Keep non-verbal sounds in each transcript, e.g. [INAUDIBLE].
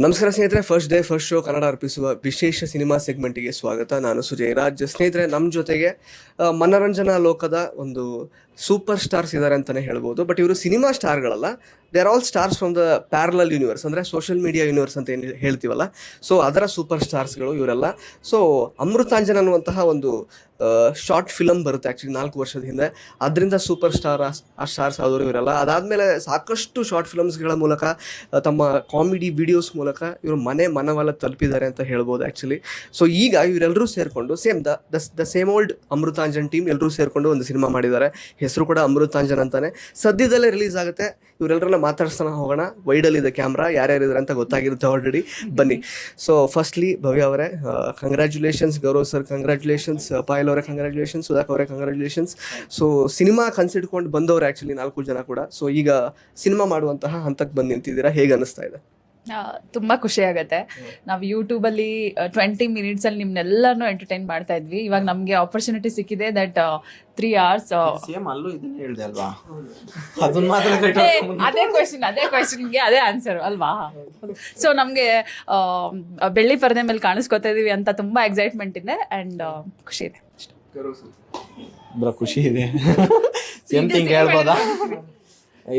ನಮಸ್ಕಾರ ಸ್ನೇಹಿತರೆ first day first show Kannada ಅರ್ಪಿಸುವ ವಿಶೇಷ ಸಿನಿಮಾ ಸೆಗ್ಮೆಂಟ್ಗೆ ಸ್ವಾಗತ. ನಾನು ಸುಜಯ್. ರಾಜ್ ಸ್ನೇಹಿತರೆ ನಮ್ಮ ಜೊತೆಗೆ ಮನೋರಂಜನಾ ಲೋಕದ ಒಂದು ಸೂಪರ್ ಸ್ಟಾರ್ಸ್ ಇದ್ದಾರೆ ಅಂತಲೇ ಹೇಳ್ಬೋದು. ಬಟ್ ಇವರು cinema ಸ್ಟಾರ್ಗಳಲ್ಲ they are all stars from the parallel universe ಅಂದರೆ ಸೋಷಿಯಲ್ ಮೀಡಿಯಾ ಯೂನಿವರ್ಸ್ ಅಂತ ಏನು ಹೇಳ್ತೀವಲ್ಲ? ಸೊ ಅದರ ಸೂಪರ್ ಸ್ಟಾರ್ಸ್ಗಳು ಇವರೆಲ್ಲ. ಸೊ ಅಮೃತಾಂಜನ್ ಅನ್ನುವಂತಹ ಒಂದು ಶಾರ್ಟ್ ಫಿಲಮ್ ಬರುತ್ತೆ ಆ್ಯಕ್ಚುಲಿ ನಾಲ್ಕು ವರ್ಷದ ಹಿಂದೆ. ಅದರಿಂದ ಸೂಪರ್ ಸ್ಟಾರ್ ಆ ಸ್ಟಾರ್ಸ್ ಆದವರು ಇವರೆಲ್ಲ. ಅದಾದಮೇಲೆ ಸಾಕಷ್ಟು ಶಾರ್ಟ್ ಫಿಲಮ್ಸ್ಗಳ ಮೂಲಕ, ತಮ್ಮ ಕಾಮಿಡಿ ವಿಡಿಯೋಸ್ ಮೂಲಕ ಇವರು ಮನೆ ಮನವೆಲ್ಲ ತಲುಪಿದ್ದಾರೆ ಅಂತ ಹೇಳ್ಬೋದು ಆ್ಯಕ್ಚುಲಿ ಸೊ ಈಗ ಇವರೆಲ್ಲರೂ ಸೇರಿಕೊಂಡು same the the same old Amruthanjan team ಎಲ್ಲರೂ ಸೇರಿಕೊಂಡು ಒಂದು ಸಿನಿಮಾ ಮಾಡಿದ್ದಾರೆ. ಹೆಸರು ಕೂಡ ಅಮೃತಾಂಜನ್ ಅಂತಾನೆ. ಸದ್ಯದಲ್ಲೇ ರಿಲೀಸ್ ಆಗುತ್ತೆ. ಇವರೆಲ್ಲರನ್ನ ಮಾತಾಡ್ಸೋಣ ಹೋಗೋಣ. ವೈಡಲ್ಲಿದೆ ಕ್ಯಾಮ್ರಾ ಯಾರ್ಯಾರಿದ್ದಾರೆ ಅಂತ ಗೊತ್ತಾಗಿರುತ್ತೆ ಆಲ್ರೆಡಿ ಬನ್ನಿ. ಸೊ ಫಸ್ಟ್ಲಿ ಭವ್ಯ ಅವರೇ congratulations Gaurav sir congratulations Payal ಅವರೇ ಕಂಗ್ರ್ಯಾಚುಲೇಷನ್ಸ್ ಸುಧಾಕ್ ಅವರೇ ಕಂಗ್ರ್ಯಾಚುಲೇಷನ್ಸ್ ಸೊ ಸಿನಿಮಾ ಕನ್ಸಿಡ್ಕೊಂಡು ಬಂದವರು ಆ್ಯಕ್ಚುಲಿ ನಾಲ್ಕು ಜನ ಕೂಡ. ಸೊ ಈಗ ಸಿನಿಮಾ ಮಾಡುವಂತಹ ಹಂತಕ್ಕೆ ಬಂದು ನಿಂತಿದ್ದೀರಾ? ಹೇಗೆ ಅನ್ನಿಸ್ತಾ ಇದೆ? ತುಂಬಾ ಖುಷಿ ಆಗುತ್ತೆ. ನಾವು ಯೂಟ್ಯೂಬಲ್ಲಿ ಟ್ವೆಂಟಿ ಮಿನಿಟ್ಸಲ್ಲಿ ಅಲ್ಲಿ ನಿಮ್ನೆಲ್ಲರನ್ನು ಎಂಟರ್ಟೈನ್ ಮಾಡ್ತಾ ಇದ್ವಿ. ಇವಾಗ ನಮಗೆ ಆಪರ್ಚುನಿಟಿ ಸಿಕ್ಕಿದೆ ದಟ್ ತ್ರೀ ಅವರ್ಸ್ ಸೇಮ್ ಅಲ್ಲೂ ಇದನ್ನ ಹೇಳ್ದೆ ಅಲ್ವಾ? ಅದನ್ನ ಮಾತ್ರ ಅದೇ ಕ್ವೆಶನ್ ಅದೇ ಕ್ವೆಶನ್ಗೆ ಅದೇ ಆನ್ಸರ್ ಅಲ್ವಾ? ಸೊ ನಮಗೆ ಬೆಳ್ಳಿ ಪರದೆ ಮೇಲೆ ಕಾಣಿಸ್ಕೊತಾ ಇದೀವಿ ಅಂತ ತುಂಬ ಎಕ್ಸೈಟ್ಮೆಂಟ್ ಇದೆ ಅಂಡ್ ಖುಷಿ ಇದೆ. ಬ್ರೋ ಖುಷಿ ಇದೆ. ಸೇಮ್ ಥಿಂಗ್ ಹೇಳ್ಬೋದಾ?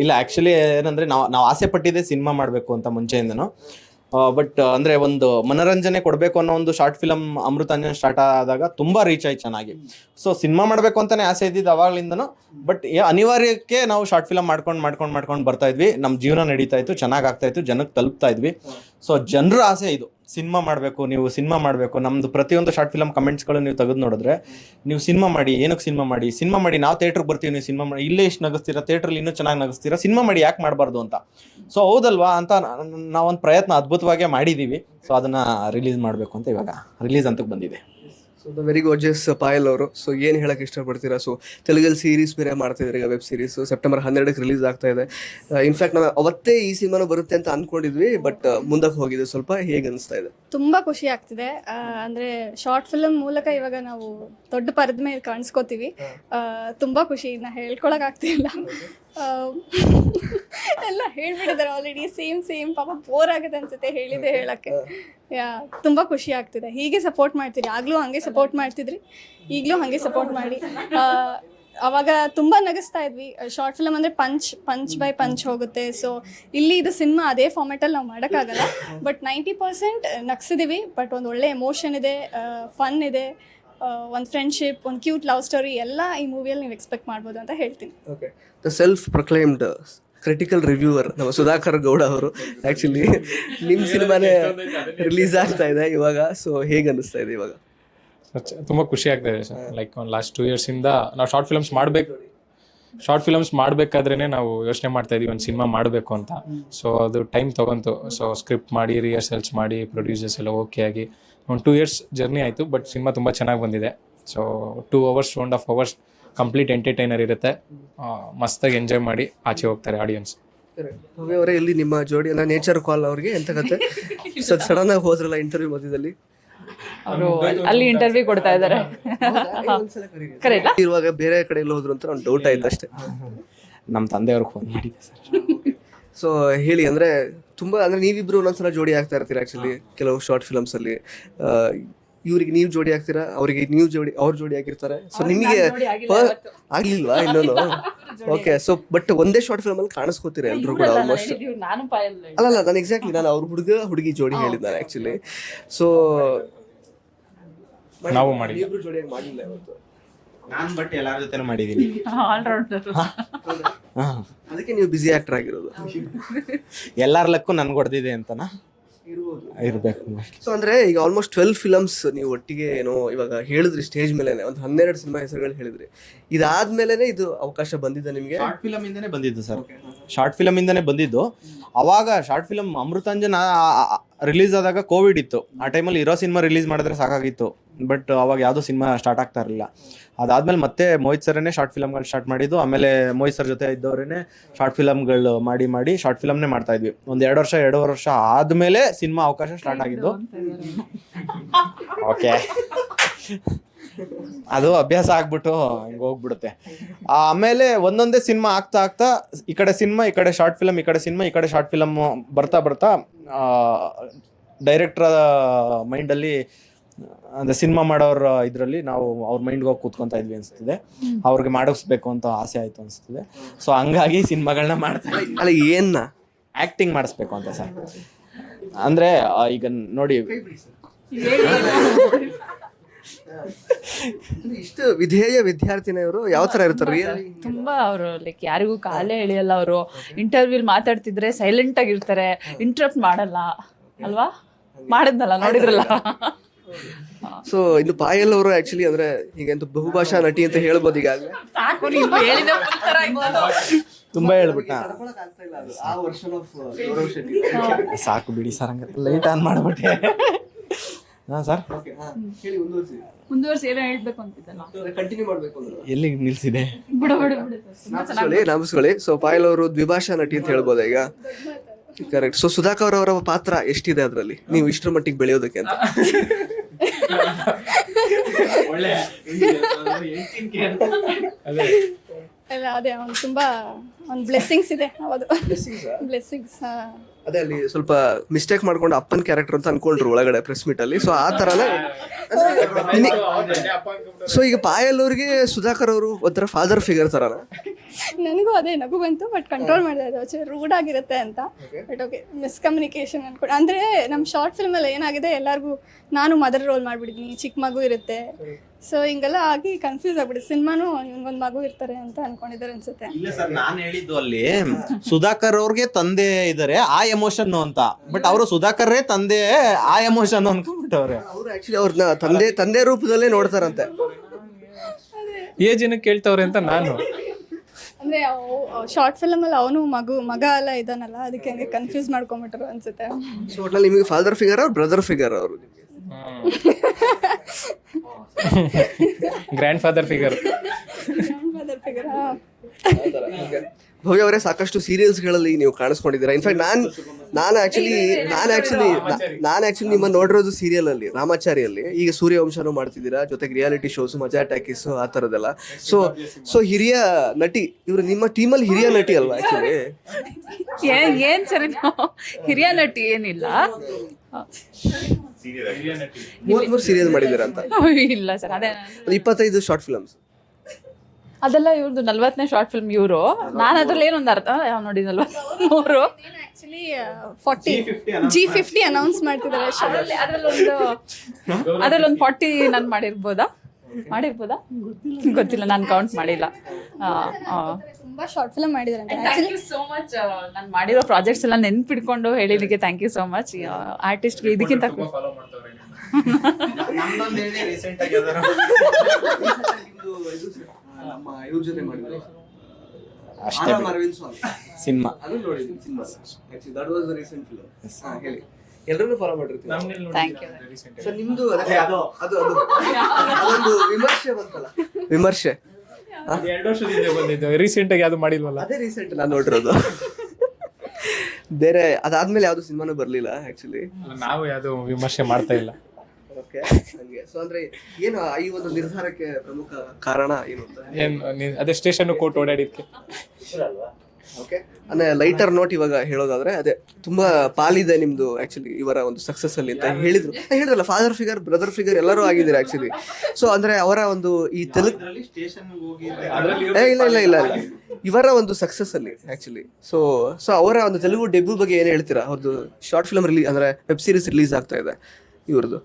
ಇಲ್ಲ ಆ್ಯಕ್ಚುಲಿ ಏನಂದ್ರೆ ನಾವು ನಾವು ಆಸೆ ಪಟ್ಟಿದ್ದೆ ಸಿನಿಮಾ ಮಾಡಬೇಕು ಅಂತ ಮುಂಚೆಯಿಂದನು. ಬಟ್ ಅಂದ್ರೆ ಒಂದು ಮನೋರಂಜನೆ ಕೊಡಬೇಕು ಅನ್ನೋ ಒಂದು ಶಾರ್ಟ್ ಫಿಲಮ್ ಅಮೃತಾಂಜನ್ ಸ್ಟಾರ್ಟ್ ಆದಾಗ ತುಂಬಾ ರೀಚ್ ಆಯ್ತು ಚೆನ್ನಾಗಿ. ಸೊ ಸಿನಿಮಾ ಮಾಡಬೇಕು ಅಂತಲೇ ಆಸೆ ಇದ್ದಿದ್ದು ಅವಾಗ್ಲಿಂದನು ಬಟ್ ಅನಿವಾರ್ಯಕ್ಕೆ ನಾವು ಶಾರ್ಟ್ ಫಿಲಮ್ ಮಾಡ್ಕೊಂಡು ಮಾಡ್ಕೊಂಡು ಮಾಡ್ಕೊಂಡು ಬರ್ತಾ ಇದ್ವಿ. ನಮ್ಮ ಜೀವನ ನಡೀತಾ ಇತ್ತು, ಚೆನ್ನಾಗಿ ಆಗ್ತಾ ಇತ್ತು ಜನಕ್ಕೆ ತಲುಪ್ತಾ ಇದ್ವಿ. ಸೊ ಜನರ ಆಸೆ ಇದು. ಸಿನಿಮಾ ಮಾಡಬೇಕು, ನೀವು ಸಿನಿಮಾ ಮಾಡಬೇಕು. ನಮ್ದು ಪ್ರತಿಯೊಂದು ಶಾರ್ಟ್ ಫಿಲಮ್ ಕಮೆಂಟ್ಸ್ಗಳು ನೀವು ತೆಗೆದು ನೋಡಿದ್ರೆ, ನೀವು ಸಿನಿಮಾ ಮಾಡಿ, ಏನಕ್ಕೆ ಸಿನಿಮಾ ಮಾಡಿ? ಸಿನಿಮಾ ಮಾಡಿ, ನಾವು ಥಿಯೇಟ್ರಿಗೆ ಬರ್ತೀವಿ, ನೀವು ಸಿನಿಮಾ ಮಾಡಿ. ಇಲ್ಲೇ ಇಷ್ಟು ನಗಿಸ್ತೀರಾ? ಥಿಯೇಟ್ರಲ್ಲಿ ಇನ್ನೂ ಚೆನ್ನಾಗಿ ನಗಿಸ್ತೀರಾ? ಸಿನಿಮಾ ಮಾಡಿ ಯಾಕೆ ಮಾಡಬಾರ್ದು ಅಂತ. ಸೊ ಹೌದಲ್ವಾ? ಅಂತ ನಾವೊಂದು ಪ್ರಯತ್ನ ಅದ್ಭುತವಾಗೇ ಮಾಡಿದ್ದೀವಿ ಸೊ ಅದನ್ನು ರಿಲೀಸ್ ಮಾಡಬೇಕು ಅಂತ ಇವಾಗ ರಿಲೀಸ್ ಅಂತಕ್ಕೆ ಬಂದಿದೆ. So the very gorgeous Payal ಅವರು. ಸೊ ಏನು ಹೇಳಕ್ಕೆ ಇಷ್ಟಪಡ್ತೀರಾ? ಸೊ ತೆಲುಗಲ್ಲಿ ಸೀರೀಸ್ ಬೇರೆ ಮಾಡ್ತಿದ್ದಾರೆ ಈಗ ವೆಬ್ ಸೀರೀಸ್ ಸೆಪ್ಟೆಂಬರ್ ಹನ್ನೆರಡಕ್ಕೆ ರಿಲೀಸ್ ಆಗ್ತಾ ಇದೆ. ಇನ್ಫ್ಯಾಕ್ಟ್ ನಾವು ಅವತ್ತೇ ಈ ಸಿನಿಮಾನು ಬರುತ್ತೆ ಅಂತ ಅನ್ಕೊಂಡಿದ್ವಿ ಬಟ್ ಮುಂದಕ್ಕೆ ಹೋಗಿದೆ ಸ್ವಲ್ಪ. ಹೇಗೆ ಅನಿಸ್ತಾ ಇದೆ? ತುಂಬ ಖುಷಿ ಆಗ್ತಿದೆ. ಅಂದರೆ ಶಾರ್ಟ್ ಫಿಲಮ್ ಮೂಲಕ ಇವಾಗ ನಾವು ದೊಡ್ಡ ಪರದ ಮೇಲೆ ಕಾಣಿಸ್ಕೋತೀವಿ ತುಂಬಾ ಖುಷಿ ಇದನ್ನ ಹೇಳ್ಕೊಳಕ್ ಆಗ್ತಿಲ್ಲ. ಆ, [LAUGHS] ಎಲ್ಲ ಹೇಳ್ಬಿಟ್ಟಿದ್ದಾರೆ ಆಲ್ರೆಡಿ ಸೇಮ್ ಸೇಮ್ ಪಾಪ ಬೋರ್ ಆಗುತ್ತೆ ಅನ್ಸುತ್ತೆ ಹೇಳಿದೆ ಹೇಳಕ್ಕೆ. ಯಾ ತುಂಬಾ ಖುಷಿ ಆಗ್ತಿದೆ. ಹೀಗೆ ಸಪೋರ್ಟ್ ಮಾಡ್ತೀರಿ. ಆಗ್ಲೂ ಹಂಗೆ ಸಪೋರ್ಟ್ ಮಾಡ್ತಿದ್ರಿ. ಈಗಲೂ ಹಾಗೆ ಸಪೋರ್ಟ್ ಮಾಡಿ. ಅವಾಗ ತುಂಬ ನಗಿಸ್ತಾ ಇದ್ವಿ. ಶಾರ್ಟ್ ಫಿಲಮ್ ಅಂದ್ರೆ ಪಂಚ್ ಪಂಚ್ ಬೈ ಪಂಚ್ ಹೋಗುತ್ತೆ. ಸೊ ಇಲ್ಲಿ ಇದು ಸಿನಿಮಾ ಅದೇ ಫಾರ್ಮೆಟಲ್ಲಿ ನಾವು ಮಾಡೋಕ್ಕಾಗಲ್ಲ. ಬಟ್ ನೈಂಟಿ ಪರ್ಸೆಂಟ್ ನಗ್ಸಿದೀವಿ. ಬಟ್ ಒಂದು ಒಳ್ಳೆ ಎಮೋಷನ್ ಇದೆ ಫನ್ ಇದೆ. ಒಂದು ಫ್ರೆಂಡ್ಶಿಪ್ ಒಂದು ಕ್ಯೂಟ್ ಲವ್ ಸ್ಟೋರಿ ಎಲ್ಲ ಈ ಮೂವಿಯಲ್ಲಿ ನೀವು ಎಕ್ಸ್ಪೆಕ್ಟ್ ಮಾಡ್ಬೋದು ಅಂತ ಹೇಳ್ತೀನಿ. Okay the self proclaimed critical reviewer ನಮ್ಮ ಸುಧಾಕರ್ ಗೌಡ ಅವರು. ಆ್ಯಕ್ಚುಲಿ ನಿಮ್ಮ ಸಿನಿಮಾನೇ ರಿಲೀಸ್ ಆಗ್ತಾ ಇದೆ ಇವಾಗ. ಸೊ ಹೇಗೆ ಅನ್ನಿಸ್ತಾ ಇದೆ ಇವಾಗ? ತುಂಬ ಖುಷಿ ಆಗ್ತಾ ಇದೆ ಸರ್. ಲೈಕ್ ಒಂದು ಲಾಸ್ಟ್ ಟೂ ಇಯರ್ಸಿಂದ ನಾವು ಶಾರ್ಟ್ ಫಿಲ್ಮ್ಸ್ ಮಾಡಬೇಕು ಶಾರ್ಟ್ ಫಿಲಮ್ಸ್ ಮಾಡಬೇಕಾದ್ರೇ ನಾವು ಯೋಚನೆ ಮಾಡ್ತಾ ಇದೀವಿ ಒಂದು ಸಿನಿಮಾ ಮಾಡಬೇಕು ಅಂತ. ಸೊ ಅದು ಟೈಮ್ ತೊಗೊಂತು. ಸೊ ಸ್ಕ್ರಿಪ್ಟ್ ಮಾಡಿ ರಿಹರ್ಸಲ್ಸ್ ಮಾಡಿ ಪ್ರೊಡ್ಯೂಸರ್ಸ್ ಎಲ್ಲ ಓಕೆ ಆಗಿ. ಒಂದು ಟೂ ಇಯರ್ಸ್ ಜರ್ನಿ ಆಯಿತು ಬಟ್ ಸಿನಿಮಾ ತುಂಬ ಚೆನ್ನಾಗಿ ಬಂದಿದೆ. So two hours one of hours complete entertainer ಇರುತ್ತೆ. ಮಸ್ತಾಗಿ ಎಂಜಾಯ್ ಮಾಡಿ ಆಚೆ ಹೋಗ್ತಾರೆ ಆಡಿಯನ್ಸ್ ಭವ್ಯ ಅವರೇ ಇಲ್ಲಿ ನಿಮ್ಮ ಜೋಡಿ ಅಲ್ಲ ನೇಚರ್ ಕಾಲ್ ಅವ್ರಿಗೆ ಎಂತ ಕತೆ ಸಡನ್ ಆಗಿ ಹೋದ್ರಲ್ಲ ಇಂಟರ್ವ್ಯೂ ಮಧ್ಯದಲ್ಲಿ? ಅವರು ಅಲ್ಲಿ ಇಂಟರ್ವ್ಯೂ ಕೊಡ್ತಾ ಇದ್ದಾರೆ. ಇವಾಗ ಇರುವಾಗ ಬೇರೆ ಕಡೆ ಎಲ್ಲ ಹೋದ್ರು ಅಂತ ಒಂದು ಡೌಟ್ ಆಯ್ತು ಅಷ್ಟೇ. ನಮ್ಮ ತಂದೆಯವ್ರಿಗೆ ಫೋನ್ ಮಾಡಿದ್ದೆ ಸರ್. ಸೊ ಹೇಳಿ ಅಂದ್ರೆ ತುಂಬಾ ಅಂದ್ರೆ ನೀವಿಬ್ರು ಒಂದೊಂದ್ಸಲ ಜೋಡಿ ಆಗ್ತಾ ಇರ್ತೀರ ಆಕ್ಚುಲಿ ಕೆಲವು ಶಾರ್ಟ್ ಫಿಲಮ್ಸ್ ಅಲ್ಲಿ. ಆ, ಇವ್ರಿಗೆ ನೀವು ಜೋಡಿ ಆಗ್ತೀರಾ? ಅವರಿಗೆ ನೀವು ಜೋಡಿ ಅವ್ರ ಜೋಡಿ ಆಗಿರ್ತಾರೆ. ಸೊ ನಿಮಗೆ ಪ- ಆಗ್ಲಿಲ್ವಾ ಇನ್ನೊಂದು? ಓಕೆ ಸೊ ಬಟ್ ಒಂದೇ ಶಾರ್ಟ್ ಫಿಲ್ಮ್ ಅಲ್ಲಿ ಕಾಣಿಸ್ಕೋತೀರ ಎಲ್ಲರೂ ಕೂಡ ಆಲ್ಮೋಸ್ಟ್ ಅಲ್ಲ ಅಲ್ಲ ಅಲ್ಲಲ್ಲ ನಾನು ಎಕ್ಸಾಕ್ಟ್ಲಿ ನಾನು ಅವ್ರ ಹುಡುಗ ಹುಡುಗಿ ಜೋಡಿ ಹೇಳಿದ್ದಾನೆ ಆಕ್ಚುಲಿ ಸೊ ನಾವು ಮಾಡಿ ಇಬ್ರು ಜೋಡಿಯಾಗಿ ಮಾಡಿಲ್ಲ ಇವತ್ತು. ನಾನು ಬಟ್ ಎಲ್ಲರ ಜೊತೆ ಮಾಡಿದೀನಿ. [LAUGHS] ಆಲ್ರೌಂಡರ್ ಅದಕ್ಕೆ ನೀವು ಬಿಸಿ ಆಕ್ಟರ್ ಆಗಿರೋದು. ಎಲ್ಲರ ಲಕ್ಕು ನನ್ಗೆ ಹೊಡೆದಿದೆ ಅಂತನಾ? ಇರಬೇಕು ಸೊ ಅಂದ್ರೆ ಈಗ ಆಲ್ಮೋಸ್ಟ್ ಟ್ವೆಲ್ ಫಿಲಮ್ಸ್ ನೀವು ಒಟ್ಟಿಗೆ ಏನೋ ಇವಾಗ ಹೇಳಿದ್ರಿ ಸ್ಟೇಜ್ ಮೇಲೆ ಒಂದು ಹನ್ನೆರಡು ಸಿನಿಮಾ ಹೆಸರುಗಳು ಹೇಳಿದ್ರಿ. ಇದಾದ್ಮೇಲೆ ಇದು ಅವಕಾಶ ಬಂದಿದೆ ನಿಮಗೆ? ಶಾರ್ಟ್ ಫಿಲಮ್ ಇಂದನೇ ಬಂದಿದ್ದು ಸರ್. ಶಾರ್ಟ್ ಫಿಲಮ್ ಇಂದನೇ ಬಂದಿದ್ದು. ಅವಾಗ ಶಾರ್ಟ್ ಫಿಲಮ್ ಅಮೃತಾಂಜನ್ ರಿಲೀಸ್ ಆದಾಗ ಕೋವಿಡ್ ಇತ್ತು. ಆ ಟೈಮಲ್ಲಿ ಇರೋ ಸಿನಿಮಾ ರಿಲೀಸ್ ಮಾಡಿದ್ರೆ ಸಾಕಾಗಿತ್ತು. ಬಟ್ ಅವಾಗ ಯಾವುದೋ ಸಿನಿಮಾ ಸ್ಟಾರ್ಟ್ ಆಗ್ತಾ ಇರಲಿಲ್ಲ. ಅದಾದ್ಮೇಲೆ ಮತ್ತೆ ಮೋಹಿತ್ ಸರನ್ನೇ ಶಾರ್ಟ್ ಫಿಲಮ್ಗಳು ಸ್ಟಾರ್ಟ್ ಮಾಡಿದ್ದು. ಆಮೇಲೆ ಮೋಹಿತ್ ಸರ್ ಜೊತೆ ಇದ್ದವರೇ ಶಾರ್ಟ್ ಫಿಲಮ್ಗಳು ಮಾಡಿ ಮಾಡಿ ಶಾರ್ಟ್ ಫಿಲಮ್ನೇ ಮಾಡ್ತಾ ಇದ್ವಿ. ಒಂದು ಎರಡು ವರ್ಷ ಎರಡೂವರೆ ವರ್ಷ ಆದ್ಮೇಲೆ ಸಿನಿಮಾ ಅವಕಾಶ ಸ್ಟಾರ್ಟ್ ಆಗಿದ್ದು. ಓಕೆ ಅದು ಅಭ್ಯಾಸ ಆಗ್ಬಿಟ್ಟು ಹಿಂಗೆ ಹೋಗ್ಬಿಡುತ್ತೆ. ಆಮೇಲೆ ಒಂದೊಂದೇ ಸಿನಿಮಾ ಆಗ್ತಾ ಆಗ್ತಾ ಈ ಕಡೆ ಸಿನಿಮಾ ಈ ಕಡೆ ಶಾರ್ಟ್ ಫಿಲಮ್ ಈ ಕಡೆ ಸಿನಿಮಾ ಈ ಕಡೆ ಶಾರ್ಟ್ ಫಿಲಮ್ ಬರ್ತಾ ಬರ್ತಾ ಡೈರೆಕ್ಟ್ರ ಮೈಂಡಲ್ಲಿ ಅಂದರೆ ಸಿನಿಮಾ ಮಾಡೋರ ಇದರಲ್ಲಿ ನಾವು ಅವ್ರ ಮೈಂಡ್ಗೆ ಹೋಗಿ ಕೂತ್ಕೊತಾ ಇದ್ವಿ ಅನಿಸ್ತಿದೆ. ಅವ್ರಿಗೆ ಮಾಡಿಸ್ಬೇಕು ಅಂತ ಆಸೆ ಆಯಿತು ಅನಿಸ್ತಿದೆ. ಸೊ ಹಂಗಾಗಿ ಸಿನಿಮಾಗಳನ್ನ ಮಾಡ್ತಾ ಇದ್ವಿ. ಅಲ್ಲ ಏನ್ನ ಆ್ಯಕ್ಟಿಂಗ್ ಮಾಡಿಸ್ಬೇಕು ಅಂತ ಸರ್. ಅಂದರೆ ಈಗ ನೋಡಿ. ಇಷ್ಟು ವಿಧೇಯ ವಿದ್ಯಾರ್ಥಿನಿಯವರು ಯಾವ ತರ ಇರ್ತಾರೆ? ರಿಯಲ್ ತುಂಬಾ ಅವರು ಲೈಕ್ ಯಾರಿಗೂ ಕಾಲೇ ಎಳೆಯಲ್ಲ ಅವರು. ಇಂಟರ್ವ್ಯೂಲ್ ಮಾತಾಡ್ತಿದ್ರೆ ಸೈಲೆಂಟ್ ಆಗಿರ್ತಾರೆ ಇಂಟ್ರಪ್ಟ್ ಮಾಡಲ್ಲ. ಅಲ್ವಾ? ಮಾಡಿದ್ನಲ್ಲ ನೋಡಿದ್ರಲ್ಲ. ಸೊ ಇದು ಪಾಯಲ್ ಅವರು ಆಕ್ಚುಲಿ ಅಂದ್ರೆ ಈಗಂತೂ ಬಹುಭಾಷಾ ನಟಿ ಅಂತ ಹೇಳ್ಬೋದು ಈಗ. ಸಾಕು ನೀವು ಹೇಳಿದ. ತುಂಬ ಹೇಳ್ಬಿಟ್ಟ ಸಾಕು ಬಿಡಿ ಸರ್ ಹಂಗೆ ಲೈಟ್ ಆನ್ ಮಾಡ್ಬಿಟ್ಟೆ. ಹಾಂ ಸರ್ ಹೇಳಿ ಮುಂದುವರಿಸಿ. ಮುಂದುವರ್ಸಿ ಏನೋ ಹೇಳ್ಬೇಕು ಅಂತಿದ್ದಲ್ಲ. ಕಂಟಿನ್ಯೂ ಮಾಡಬೇಕು ಎಲ್ಲಿಗೆ ನಿಲ್ಸಿದೆ? ಬಿಡು ಬಿಡು ಬಿಡು ನಾಮಿಸ್ಕೊಳ್ಳಿ ನಾಮಿಸ್ಕೊಳ್ಳಿ ಸೊ ಪಾಯಲ್ ಅವರು ದ್ವಿಭಾಷಾ ನಟಿ ಅಂತ ಹೇಳ್ಬೋದು ಈಗ? ಕರೆಕ್ಟ್ ಸೊ ಸುಧಾಕರ್ ಅವರ ಪಾತ್ರ ಎಷ್ಟಿದೆ ಅದರಲ್ಲಿ? ನೀವು ಇಷ್ಟರ ಮಟ್ಟಿಗೆ ಬೆಳೆಯೋದಕ್ಕೆ ಅಂತ. ಅಲ್ಲ ಅದೇ ಅವ್ನು ತುಂಬಾ ಒಂದು ಬ್ಲೆಸ್ಸಿಂಗ್ಸ್ ಇದೆ ಹೌದು. ಬ್ಲೆಸ್ಸಿಂಗ್ಸ್ ಅದೇ ಅಲ್ಲಿ ಸ್ವಲ್ಪ ಮಿಸ್ಟೇಕ್ ಮಾಡ್ಕೊಂಡು ಅಪ್ಪನ್ ಕ್ಯಾರೆಕ್ಟರ್ ಅಂತ ಅನ್ಕೊಂಡ್ರು ಒಳಗಡೆ ಪ್ರೆಸ್ ಮೀಟ್ ಅಲ್ಲಿ. ಸೊ ಆ ತರನೇ ಸೊ ಈಗ ಪಾಯಲ್ ಅವ್ರಿಗೆ ಸುಧಾಕರ್ ಅವರು ಒಂಥರ ಫಾದರ್ ಫಿಗರ್ ತರನ? ನನಗೂ ಅದೇ ನಗು ಬಂತು ಬಟ್ ಕಂಟ್ರೋಲ್ ಮಾಡಿದೆ ಅದು ರೂಡ್ ಆಗಿರುತ್ತೆ ಅಂತ. ಬಟ್ ಓಕೆ ಮಿಸ್ಕಮ್ಯುನಿಕೇಶನ್ ಅನ್ಕೊಂಡು ಅಂದರೆ ನಮ್ಮ ಶಾರ್ಟ್ ಫಿಲ್ಮಲ್ಲಿ ಏನಾಗಿದೆ ಎಲ್ಲರಿಗೂ ನಾನು ಮದರ್ ರೋಲ್ ಮಾಡಿಬಿಟ್ಟಿದ್ದೀನಿ ಚಿಕ್ಕ ಮಗು ಇರುತ್ತೆ. ಸೊ ಹಿಂಗೆಲ್ಲ ಆಗಿ ಕನ್ಫ್ಯೂಸ್ ಆಗ್ಬಿಡಿ ಸಿನಿಮಾನು ಇವ್ನಿಗೊಂದು ಮಗು ಇರ್ತಾರೆ ಅಂತ ಅನ್ಕೊಂಡಿದ್ದಾರೆ ಅನ್ಸುತ್ತೆ. ಇಲ್ಲ ಸರ್ ನಾನು ಹೇಳಿದ್ದು ಅಲ್ಲಿ ಸುಧಾಕರ್ ಅವ್ರಿಗೆ ತಂದೆ ಇದ್ದಾರೆ ಆ ಎಮೋಷನ್ ಅಂತ. ಬಟ್ ಅವರು ಸುಧಾಕರ್ರೇ ತಂದೆ ಆ ಎಮೋಷನ್ ಅನ್ಕೊಂಡ್ಬಿಟ್ಟವ್ರೆ. ಅವರು ಆಕ್ಚುಲಿ ಅವ್ರನ್ನ ತಂದೆ ತಂದೆ ರೂಪದಲ್ಲೇ ನೋಡ್ತಾರಂತೆ. ಏಜ್ ಏನಕ್ಕೆ ಕೇಳ್ತವ್ರೆ ಅಂತ ನಾನು. ಅಂದ್ರೆ ಶಾರ್ಟ್ ಫಿಲಮಲ್ಲಿ ಅವನು ಮಗು ಮಗ ಎಲ್ಲ ಇದಾನಲ್ಲ ಅದಕ್ಕೆ ಹಂಗೆ ಕನ್ಫ್ಯೂಸ್ ಮಾಡ್ಕೊಂಬಿಟ್ರು ಅನ್ಸುತ್ತೆ. ಸೊ ಒಟ್ನಲ್ಲಿ ನಿಮಗೆ ಫಾದರ್ ಫಿಗರ್ ಅವ್ರ ಬ್ರದರ್ ಫಿಗರ್ ಅವರು grand father figure figure Bhavya ಅವರೇ ಸಾಕಷ್ಟು ಸೀರಿಯಲ್ಸ್ಗಳಲ್ಲಿ ನೀವು ಕಾಣಿಸ್ಕೊಂಡಿದ್ದೀರಾ. ಇನ್ಫ್ಯಾಕ್ಟ್ ನಾನು ನಾನು ಆಕ್ಚುಲಿ ನಾನು ಆಕ್ಚುಲಿ ನಾನು ಆಕ್ಚುಲಿ ನಿಮ್ಮ ನೋಡಿರೋದು ಸೀರಿಯಲ್ ಅಲ್ಲಿ ರಾಮಾಚಾರಿಯಲ್ಲಿ. ಈಗ ಸೂರ್ಯವಂಶನೂ ಮಾಡ್ತಿದ್ದೀರಾ ಜೊತೆಗೆ ರಿಯಾಲಿಟಿ ಶೋಸ್ ಮಜಾ ಟ್ಯಾಕಿಸ್ ಆ ಥರದ್ದೆಲ್ಲ. ಸೊ ಸೊ ಹಿರಿಯ ನಟಿ ಇವರು ನಿಮ್ಮ ಟೀಮಲ್ಲಿ ಹಿರಿಯ ನಟಿ ಅಲ್ವಾ ಆಕ್ಚುಲಿ ಏನ್ ಏನ್ ಸರಿ ಹಿರಿಯ ನಟಿ ಏನಿಲ್ಲ. ಮೂವತ್ಮೂರು ಸೀರಿಯಲ್ ಮಾಡಿದ್ದೀರಾ ಅಂತ? ಇಲ್ಲ ಸರ್ ಅದೇ ಒಂದು ಇಪ್ಪತ್ತೈದು ಶಾರ್ಟ್ ಫಿಲ್ಮ್ಸ್. ಅದೆಲ್ಲ ಇವ್ರದ್ದು ನಲ್ವತ್ತನೇ ಶಾರ್ಟ್ ಫಿಲ್ಮ್ ಇವರು. ನಾನು ಅದ್ರಲ್ಲಿ ಏನೊಂದು ಅರ್ಥ ಯಾವ ನೋಡಿ ನಲ್ವತ್ಮೂರು? Actually forty G fifty announce ಮಾಡ್ತಿದ್ದಾರೆ ಅದ್ರಲ್ಲಿ ಅದ್ರಲ್ಲೊಂದು ಅದ್ರಲ್ಲೊಂದು ಫಾರ್ಟಿ ನಾನು ಮಾಡಿರ್ಬೋದಾ? ಮಾಡಿರ್ಬೋದಾ? ಗೊತ್ತಿಲ್ಲ. ನಾನು ಕೌಂಟ್ ಮಾಡಿಲ್ಲ. ತುಂಬಾ short film thank you so much ನಾನು ಮಾಡಿರೋ ಪ್ರಾಜೆಕ್ಟ್ಸ್ ಎಲ್ಲ ನೆನ್ಪಿಡ್ಕೊಂಡು ಹೇಳಿದಕ್ಕೆ ಥ್ಯಾಂಕ್ ಯು ಸೋ ಮಚ್ ಆರ್ಟಿಸ್ಟ್ಗೆ ಇದಕ್ಕಿಂತ [LAUGHS] ಇವ್ರ ಜೊತೆ ಮಾಡಿದ್ರು ಅಷ್ಟೇ. ಸಿನಿಮಾ. ಅದು ನೋಡಿದ್ದೀನಿ cinema. Actually that was the recent film ಹೇಳಿ. ಎಲ್ಲರೂ ಫಾಲೋ ಮಾಡಿರ್ತೀವಿ. ಥ್ಯಾಂಕ್ ಯು ಸರ್ ನಿಮ್ದು ಅದೇ ಅದು ಅದು ಅದು ಅದೊಂದು ವಿಮರ್ಶೆ ಬಂತಲ್ಲ. ವಿಮರ್ಶೆ. ಎರಡು ವರ್ಷದಿಂದ ಬಂದಿದ್ದು. ರೀಸೆಂಟ್ ಆಗಿ ಯಾವ್ದು ಮಾಡಿಲ್ವಲ್ಲ? ಅದೇ ರೀಸೆಂಟ್ ನಾನು ನೋಡಿರೋದು. ಬೇರೆ ಅದಾದ್ಮೇಲೆ ಯಾವ್ದು ಸಿನಿಮಾನು ಬರ್ಲಿಲ್ಲ ಆಕ್ಚುಲಿ ನಾವು ಯಾವ್ದು ವಿಮರ್ಶೆ ಮಾಡ್ತಾ ಇಲ್ಲ. ಓಕೆ ಹಂಗೆ ಸೊ ಅಂದ್ರೆ ಏನು ಈ ಒಂದು ನಿರ್ಧಾರಕ್ಕೆ ಪ್ರಮುಖ ಕಾರಣ ಏನು ಅಂತ? ಏನ್ ನೀನ್ ಅದೇ ಸ್ಟೇಷನ್ ಕೋರ್ಟ್ ಓಡಾಡಿದ್ಕೆ. ಓಕೆ ಅಂದ್ರೆ ಲೈಟರ್ ನೋಟ್ ಇವಾಗ ಹೇಳೋದಾದ್ರೆ ಅದೇ ತುಂಬಾ ಪಾಲಿದೆ ನಿಮ್ದು ಆಕ್ಚುಲಿ ಇವರ ಒಂದು ಸಕ್ಸಸ್ ಅಲ್ಲಿ ಅಂತ ಹೇಳಿದ್ರು. ನಾನ್ ಹೇಳಿದ್ರಲ್ಲ ಫಾದರ್ ಫಿಗರ್ ಬ್ರದರ್ ಫಿಗರ್ ಎಲ್ಲರೂ ಆಗಿದ್ದೀರಾ ಆಕ್ಚುಲಿ ಸೊ ಅಂದ್ರೆ ಅವರ ಒಂದು ಈ ತೆಲುಗು ಏ ಇಲ್ಲ ಇಲ್ಲ ಇಲ್ಲ ಇಲ್ಲ. ಇವರ ಒಂದು ಸಕ್ಸಸ್ ಅಲ್ಲಿ ಆಕ್ಚುಲಿ ಸೊ ಸೊ ಅವರ ಒಂದು ತೆಲುಗು ಡೆಬ್ಯೂ ಬಗ್ಗೆ ಏನು ಹೇಳ್ತೀರಾ? ಅವ್ರದ್ದು ಶಾರ್ಟ್ ಫಿಲ್ಮ್ ರಿಲೀಸ್ ಅಂದ್ರೆ ವೆಬ್ ಸೀರೀಸ್ ರಿಲೀಸ್ ಆಗ್ತಾ ಇದೆ. ಇವ್ರದ್ದು.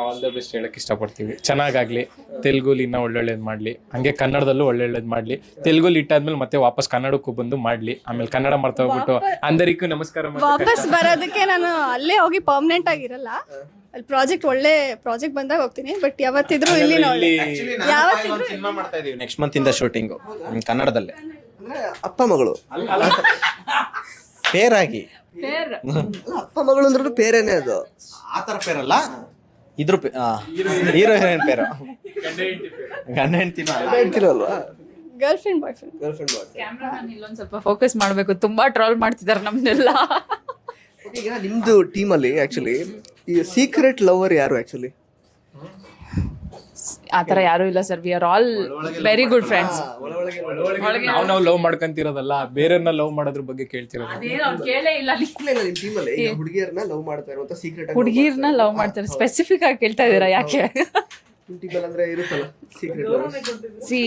ಆಲ್ ದ ಬೆಸ್ಟ್ ಹೇಳಕ್ ಇಷ್ಟಪಡ್ತೀವಿ. ಚೆನ್ನಾಗಾಗ್ಲಿ. ತೆಲುಗುಲಿ ಇನ್ನ ಒಳ್ಳೊಳ್ಳೇದು ಮಾಡ್ಲಿ. ಹಂಗೆ ಕನ್ನಡದಲ್ಲೂ ಒಳ್ಳೊಳ್ಳೇದು ಮಾಡ್ಲಿ. ತೆಲುಗುಲಿ ಇಟ್ಟಾದ್ಮೇಲೆ ಮತ್ತೆ ವಾಪಸ್ ಕನ್ನಡಕ್ಕೂ ಬಂದು ಮಾಡ್ಲಿ. ಆಮೇಲೆ ಕನ್ನಡ ಮಾಡ್ತಾ ಹೋಗ್ಬಿಟ್ಟು ಅಂದರಿಕ್ಕೂ ನಮಸ್ಕಾರ ವಾಪಸ್ ಬರೋದಕ್ಕೆ ನಾನು ಅಲ್ಲೇ ಹೋಗಿ ಪರ್ಮನೆಂಟ್ ಆಗಿರಲ್ಲ. ಅಲ್ಲಿ ಪ್ರಾಜೆಕ್ಟ್ ಒಳ್ಳೆ ಪ್ರಾಜೆಕ್ಟ್ ಬಂದಾಗ ಹೋಗ್ತೀನಿ. ಬಟ್ ಯಾವತ್ತಿದ್ರು ಇಲ್ಲಿ ನೋಡಿ. ಯಾವತ್ತಿದ್ರು ಮಾಡ್ತಾ ನೆಕ್ಸ್ಟ್ ಮಂತ್ ಇಂದ ಶೂಟಿಂಗ್ ಕನ್ನಡದಲ್ಲೇ. ಅಪ್ಪ ಮಗಳು. ಪೇರಾಗಿ [LAUGHS] ಅಪ್ಪ ಮಗಳು ಅಂದ್ರೆ ಪೇರೇನೆ ಅದು. ಆ ಥರ ಪೇರಲ್ಲ? ಇದ್ರ ಹೀರೋ ಹೀರೋಯಿನ್ ಪೇರು. ಗಂಡ ಹೆಂಡ್ತಿನೂ ಅಲ್ಲ ಹೇಳ್ತಿರಲ್ವಾ girlfriend boyfriend. Girlfriend. Cameraman ಇಲ್ಲೊಂದು ಸ್ವಲ್ಪ ಫೋಕಸ್ ಮಾಡಬೇಕು. ತುಂಬಾ ಟ್ರಾಲ್ ಮಾಡ್ತಿದ್ದಾರೆ ನಮ್ಮನ್ನೆಲ್ಲ ಈಗ ನಿಮ್ದು ಟೀಮಲ್ಲಿ ಆಕ್ಚುಲಿ ಈ ಸೀಕ್ರೆಟ್ ಲವರ್ ಯಾರು ಆಕ್ಚುಲಿ ಆ ತರ ಯಾರು ಇಲ್ಲ sir. We are all very good friends ನಾವು ನಾವು ಲವ್ ಮಾಡ್ಕೊಂತಿರೋದಲ್ಲ ಬೇರೆಯವ್ರನ್ನ ಲವ್ ಮಾಡೋದ್ರ ಬಗ್ಗೆ ಕೇಳ್ತಿರೋದು. ಹುಡುಗಿಯರ್ನ ಲವ್ ಮಾಡ್ತಾ ಇರುವಂತ ಸೀಕ್ರೆಟ್ ಹುಡುಗಿರ್ನ ಲವ್ ಮಾಡ್ತಾರೆ. ಸ್ಪೆಸಿಫಿಕ್ ಆಗಿ ಕೇಳ್ತಾ ಇದ್ದೀರಾ ಯಾಕೆ? ಅಂದ್ರೆ ಇರುತ್ತಲ್ಲ ಸೀಕ್ರೆಟ್ ಸಿ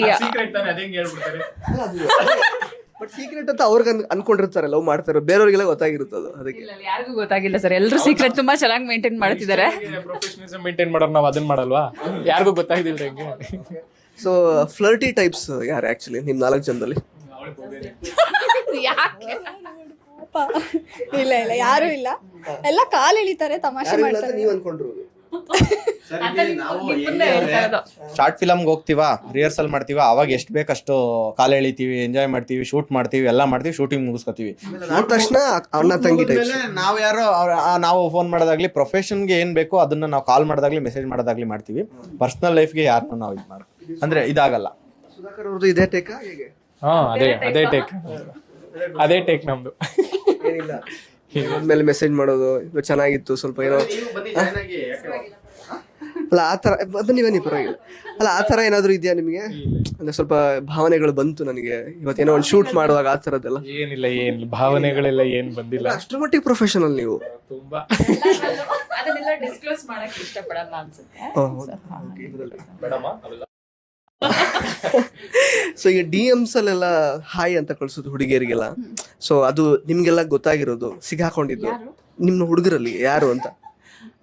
ಬಟ್ ಸೀಕ್ರೆಟ್ ಅಂತ ಅವ್ರಿಗೆ ಅನ್- ಅನ್ಕೊಂಡಿರ್ತಾರೆ ಲವ್ ಮಾಡ್ತಾರೆ ಬೇರೆಯವ್ರಿಗೆಲ್ಲ ಗೊತ್ತಾಗಿರುತ್ತೆ ಅದು ಅದಕ್ಕೆ ಯಾರಿಗೂ ಗೊತ್ತಾಗಿಲ್ಲ ಸರ್. ಎಲ್ಲರೂ ಸೀಕ್ರೆಟ್ ತುಂಬಾ ಚೆನ್ನಾಗಿ ಮೇಂಟೈನ್ ಮಾಡ್ತಿದ್ದಾರೆ. ಪ್ರೊಫೆಷನಲಿಸಮ್ ಮೇಂಟೈನ್ ಮಾಡೋರು ನಾವು ಅದನ್ನ ಮಾಡಲ್ವಾ? ಯಾರಿಗೂ ಗೊತ್ತಾಗಿದಿಲ್ಲ ಹೆಂಗೆ. ಸೊ ಫ್ಲರ್ಟಿ ಟೈಪ್ಸ್ ಯಾರು ಆಕ್ಚುಲಿ ನಿಮ್ ನಾಲ್ಕು ಜನದಲ್ಲಿ? ಯಾಕೆ? ಪಾಪ. ಇಲ್ಲ ಇಲ್ಲ ಯಾರು ಇಲ್ಲ. ಎಲ್ಲ ಕಾಲ್ ಎಳಿತಾರೆ ತಮಾಷೆ ಮಾಡ್ತಾರೆ. ನೀವ್ ಅನ್ಕೊಂಡಿರೋದು. ಶಾರ್ಟ್ ಫಿಲಮ್ಗೆ ಹೋಗ್ತೀವಾ ರಿಹರ್ಸಲ್ ಮಾಡ್ತೀವ ಅವಾಗ ಎಷ್ಟು ಬೇಕಷ್ಟು ಕಾಲ ಎಳಿತೀವಿ ಎಂಜಾಯ್ ಮಾಡ್ತೀವಿ ಶೂಟ್ ಮಾಡ್ತೀವಿ ಎಲ್ಲ ಮಾಡ್ತೀವಿ ಶೂಟಿಂಗ್ ಮುಗಿಸ್ಕೊತೀವಿ. ನೋಡ್ ತಕ್ಷಣ ಅಣ್ಣ ತಂಗಿ ನಾವು ಯಾರೋ ಅವ್ರ- ಆ, ನಾವು ಫೋನ್ ಮಾಡೋದಾಗ್ಲಿ ಪ್ರೊಫೆಷನ್ಗೆ ಏನ್ ಬೇಕೋ ಅದನ್ನ ನಾವು ಕಾಲ್ ಮಾಡೋದಾಗ್ಲಿ ಮೆಸೇಜ್ ಮಾಡೋದಾಗ್ಲಿ ಮಾಡ್ತೀವಿ. ಪರ್ಸನಲ್ ಲೈಫ್ಗೆ ಯಾರನ್ನೂ ನಾವು ಇದು ಮಾಡ ಅಂದ್ರೆ ಇದಾಗಲ್ಲ. ಸುಧಾಕರ್ ಅವ್ರದ್ದು ಇದೇ ಟೇಕಾ ಹೇಗೆ? ಹಾ ಅದೇ ಅದೇ ಟೇಕ್ ಅದೇ ಟೇಕ್ ನಮ್ದು. ಏನಿಲ್ಲ. ಮೇಲೆ ಮೆಸೇಜ್ ಮಾಡೋದು ಇವಾಗ ಚೆನ್ನಾಗಿತ್ತು ಸ್ವಲ್ಪ ಏನೋ ಅಲ್ಲ ಆ ಥರ ಅದು ನೀವೇನಿ ಪರವಾಗಿಲ್ಲ. ಅಲ್ಲ ಆ ಥರ ಏನಾದರೂ ಇದೆಯಾ ನಿಮಗೆ? ಅಂದ್ರೆ ಸ್ವಲ್ಪ ಭಾವನೆಗಳು ಬಂತು ನನಗೆ. ಇವತ್ತೇನೋ ಒಂದು ಶೂಟ್ ಮಾಡುವಾಗ ಆ ಥರದ್ದೆಲ್ಲ. ಏನಿಲ್ಲ ಏನಿಲ್ಲ. ಭಾವನೆಗಳೆಲ್ಲ ಏನ್ ಬಂದಿಲ್ಲ. ಅಷ್ಟರ ಮಟ್ಟಿಗೆ ಪ್ರೊಫೆಷನಲ್ ನೀವು. ತುಂಬಾ. ಅದನ್ನೆಲ್ಲ ಡಿಸ್ಕ್ಲೋಸ್ ಮಾಡಕ್ ಇಷ್ಟಪಡಲ್ಲ ಅನ್ಸುತ್ತೆ. [LAUGHS] ಸೊ ಈಗ ಡಿ ಎಮ್ಸ್ ಅಲ್ಲೆಲ್ಲ ಹಾಯ್ ಅಂತ ಕಳ್ಸೋದು ಹುಡುಗಿಯರಿಗೆಲ್ಲ. ಸೊ ಅದು ನಿಮ್ಗೆಲ್ಲ ಗೊತ್ತಾಗಿರೋದು ಸಿಗಾಕೊಂಡಿದ್ದು ನಿಮ್ಮ ಹುಡುಗರಲ್ಲಿ ಯಾರು ಅಂತ?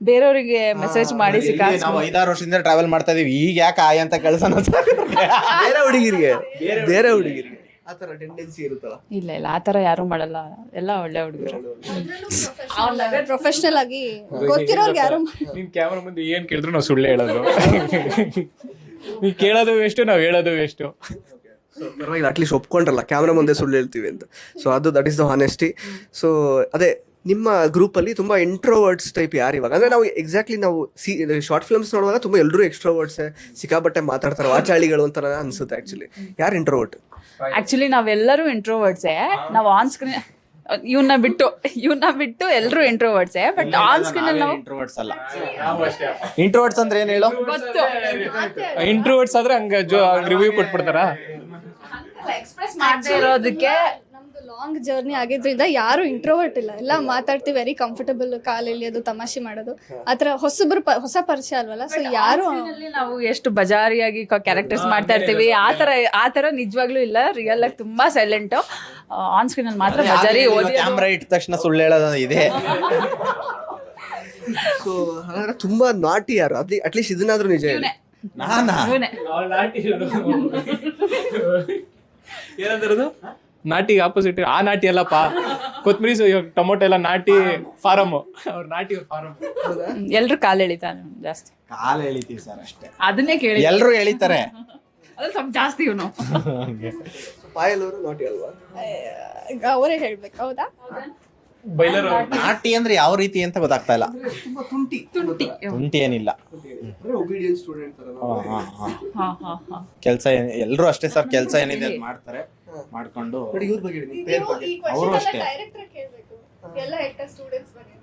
ಬೇರೆಯವರಿಗೆ ಮೆಸೇಜ್ ಮಾಡಿ ಸಿಕ್ಕಾಕ್ಸ್ ನಾವು ಐದಾರು ವರ್ಷದಿಂದ ಟ್ರಾವೆಲ್ ಮಾಡ್ತಾ ಇದೀವಿ. ಈಗ ಯಾಕೆ ಆಯ್ ಅಂತ ಕಳ್ಸೋಣ ಬೇರೆ ಹುಡುಗಿರಿಗೆ ಬೇರೆ ಹುಡುಗಿರಿಗೆ. ಆ ಥರ ಟೆಂಡೆನ್ಸಿ ಇರುತ್ತಲ್ಲ. ಇಲ್ಲ ಇಲ್ಲ ಆ ಥರ ಯಾರು ಮಾಡಲ್ಲ. ಎಲ್ಲ ಒಳ್ಳೆ ಹುಡುಗರು. ಪ್ರೊಫೆಷನಲ್ ಆಗಿ ಗೊತ್ತಿರೋರ್ಗೆ ಯಾರು ನಿನ್ ಕ್ಯಾಮ್ರಾ ಮುಂದೆ ಏನ್ ಕೇಳಿದ್ರು ನಾವು ಸುಳ್ಳು ಹೇಳೋದು. [LAUGHS] ನೀವ್ ಕೇಳೋದು ವೇಸ್ಟು ನಾವು ಹೇಳೋದು ವೇಸ್ಟು ಸೊ ಪರವಾಗಿಲ್ಲ ಅಟ್ಲೀಸ್ಟ್ ಒಪ್ಕೊಂಡ್ರಲ್ಲ ಕ್ಯಾಮ್ರಾ ಮುಂದೆ ಸುಳ್ಳು ಹೇಳ್ತೀವಿ ಅಂತ. ಸೊ ಅದು that is the honesty so ಅದೇ ನಿಮ್ಮ ಗ್ರೂಪಲ್ಲಿ ತುಂಬ ಇಂಟ್ರೋವರ್ಡ್ಸ್ ಟೈಪ್ ಯಾರು ಇವಾಗ? ಅಂದರೆ ನಾವು ಎಕ್ಸಾಕ್ಟ್ಲಿ ನಾವು ಸಿ ಶಾರ್ಟ್ ಫಿಲ್ಮ್ಸ್ ನೋಡುವಾಗ ತುಂಬ ಎಲ್ಲರೂ ಎಕ್ಸ್ಟ್ರೋವರ್ಡ್ಸ್ ಸಿಕ್ಕಾಪಟ್ಟೆ ಮಾತಾಡ್ತಾರೆ ವಾಚಾಳಿಗಳು ಅಂತ ಅನಿಸುತ್ತೆ ಅನ್ಸುತ್ತೆ ಆ್ಯಕ್ಚುಲಿ ಯಾರು ಇಂಟ್ರೋವರ್ಟ್ ಆ್ಯಕ್ಚುಲಿ ನಾವೆಲ್ಲರೂ ಇಂಟ್ರೋವರ್ಡ್ಸೇ ನಾವು ಆನ್ ಸ್ಕ್ರೀನ್ ಇವನ್ನ ಬಿಟ್ಟು ಇವನ್ನ ಬಿಟ್ಟು ಎಲ್ಲರೂ ಇಂಟ್ರೋವರ್ಡ್ಸ್ ಬಟ್ ಆನ್ ಸ್ಕ್ರೀನ್ ಅಲ್ಲಿ ನಾವು ಇಂಟ್ರೋವರ್ಟ್ಸ್ ಅಲ್ಲ. ಇಂಟ್ರೋವರ್ಟ್ಸ್ ಅಂದ್ರೆ ಏನ್ ಹೇಳು? ಗೊತ್ತು. ಇಂಟ್ರೂವರ್ಟ್ಸ್ ಆದ್ರೆ ಹಂಗ ರಿವ್ಯೂ ಕೊಟ್ಬಿಡ್ತಾರ? ಎಕ್ಸ್ಪ್ರೆಸ್ ಮಾಡದೇ ಇರೋದಕ್ಕೆ ಲಾಂಗ್ ಜರ್ನಿ ಆಗಿದ್ರಿಂದ ಯಾರು ಇಂಟ್ರೋವರ್ಟ್ ಇಲ್ಲ. ಎಲ್ಲ ಮಾತಾಡ್ತೀವಿ ವೆರಿ ಕಂಫರ್ಟಬಲ್ ಕಾಲ್ ಎಳಿಯೋದು ತಮಾಷೆ ಮಾಡೋದು. ಆತರ ಹೊಸಬ್ರು ಪ- ಹೊಸ ಪರಿಚಯ ಅಲ್ವಲ್ಲ? ಸೊ ಯಾರು ಅಲ್ಲಿ ನಾವು ಎಷ್ಟು ಬಜಾರಿಯಾಗಿ ಕ್ಯಾರೆಕ್ಟರ್ಸ್ ಮಾಡ್ತಾ ಇರ್ತೀವಿ ಆ ಆತರ ಆ ಥರ ನಿಜವಾಗ್ಲೂ ಇಲ್ಲ. ರಿಯಲ್ ಆಗಿ ತುಂಬಾ ಸೈಲೆಂಟ್ ಆನ್ ಸ್ಕ್ರೀನ್ ಅಲ್ಲಿ ಮಾತ್ರ ಬಜಾರಿ ಓದಿ ಕ್ಯಾಮ್ರಾ ಇಟ್ಟ ತಕ್ಷಣ ಸುಳ್ಳು ಹೇಳೋದ ಇದೆ. ಸೊ ಹಾಗಾದ್ರೆ ತುಂಬಾ ನಾಟಿ ಯಾರು? ಅದ್ ಅಟ್ಲೀಸ್ಟ್ ಇದನ್ನಾದ್ರೂ ನಿಜ ಹೇಳಿ. ನಾನಾ? ಇವನೇ. ಏನಂದಿರೋದು ನಾಟಿ ಆಪೋಸಿಟ್ ಆ ನಾಟಿ ಅಲ್ಲಪ್ಪ. ಇವಾಗ ಟೊಮೊಟೊ ಎಲ್ಲ ನಾಟಿ ಫಾರಮ್. ಅವ್ರ ನಾಟಿ ಫಾರಮ್. ಎಲ್ರು ಕಾಲ್ ಎಳಿತಾನೆ ಜಾಸ್ತಿ? ಕಾಲು ಎಳಿತೀವಿ ಸರ್ ಅಷ್ಟೇ. ಅದನ್ನೇ ಕೇಳಿ ಎಲ್ಲರೂ ಎಳಿತಾರೆ. ಅದ್ರಲ್ಲಿ ಸ್ವಲ್ಪ ಜಾಸ್ತಿ ಇವನು. ಪಾಯಲ್ ಅವರು ನಾಟಿ ಅಲ್ವಾ? ಅವರೇ ಹೇಳ್ಬೇಕು ಹೌದಾ? ಬೈಲರ್ ನಾಟಿ ಅಂದ್ರೆ ಯಾವ ರೀತಿ ಅಂತ ಗೊತ್ತಾಗ್ತಾ ಇಲ್ಲ. ತುಂಟಿ. ತುಂಟಿ. ತುಂಟಿ ಏನಿಲ್ಲ. ಕೆಲಸ ಎಲ್ರು ಅಷ್ಟೇ ಸರ್ ಕೆಲಸ ಏನಿದೆ ಅದ್ ಮಾಡ್ತಾರೆ. ಮಾಡ್ಕೊಂಡು ನೋಡಿ ಇವ್ರ ಬಗ್ಗೆ ಹೇಳಿ ಪೇರ್ ಬಗ್ಗೆ. ಅವರು ಅಷ್ಟೇ. ಡೈರೆಕ್ಟರ್ ಕೇಳಬೇಕು. ಎಲ್ಲ ಹೆಕ್ಟರ್ ಸ್ಟೂಡೆಂಟ್ಸ್ ಬಗ್ಗೆ.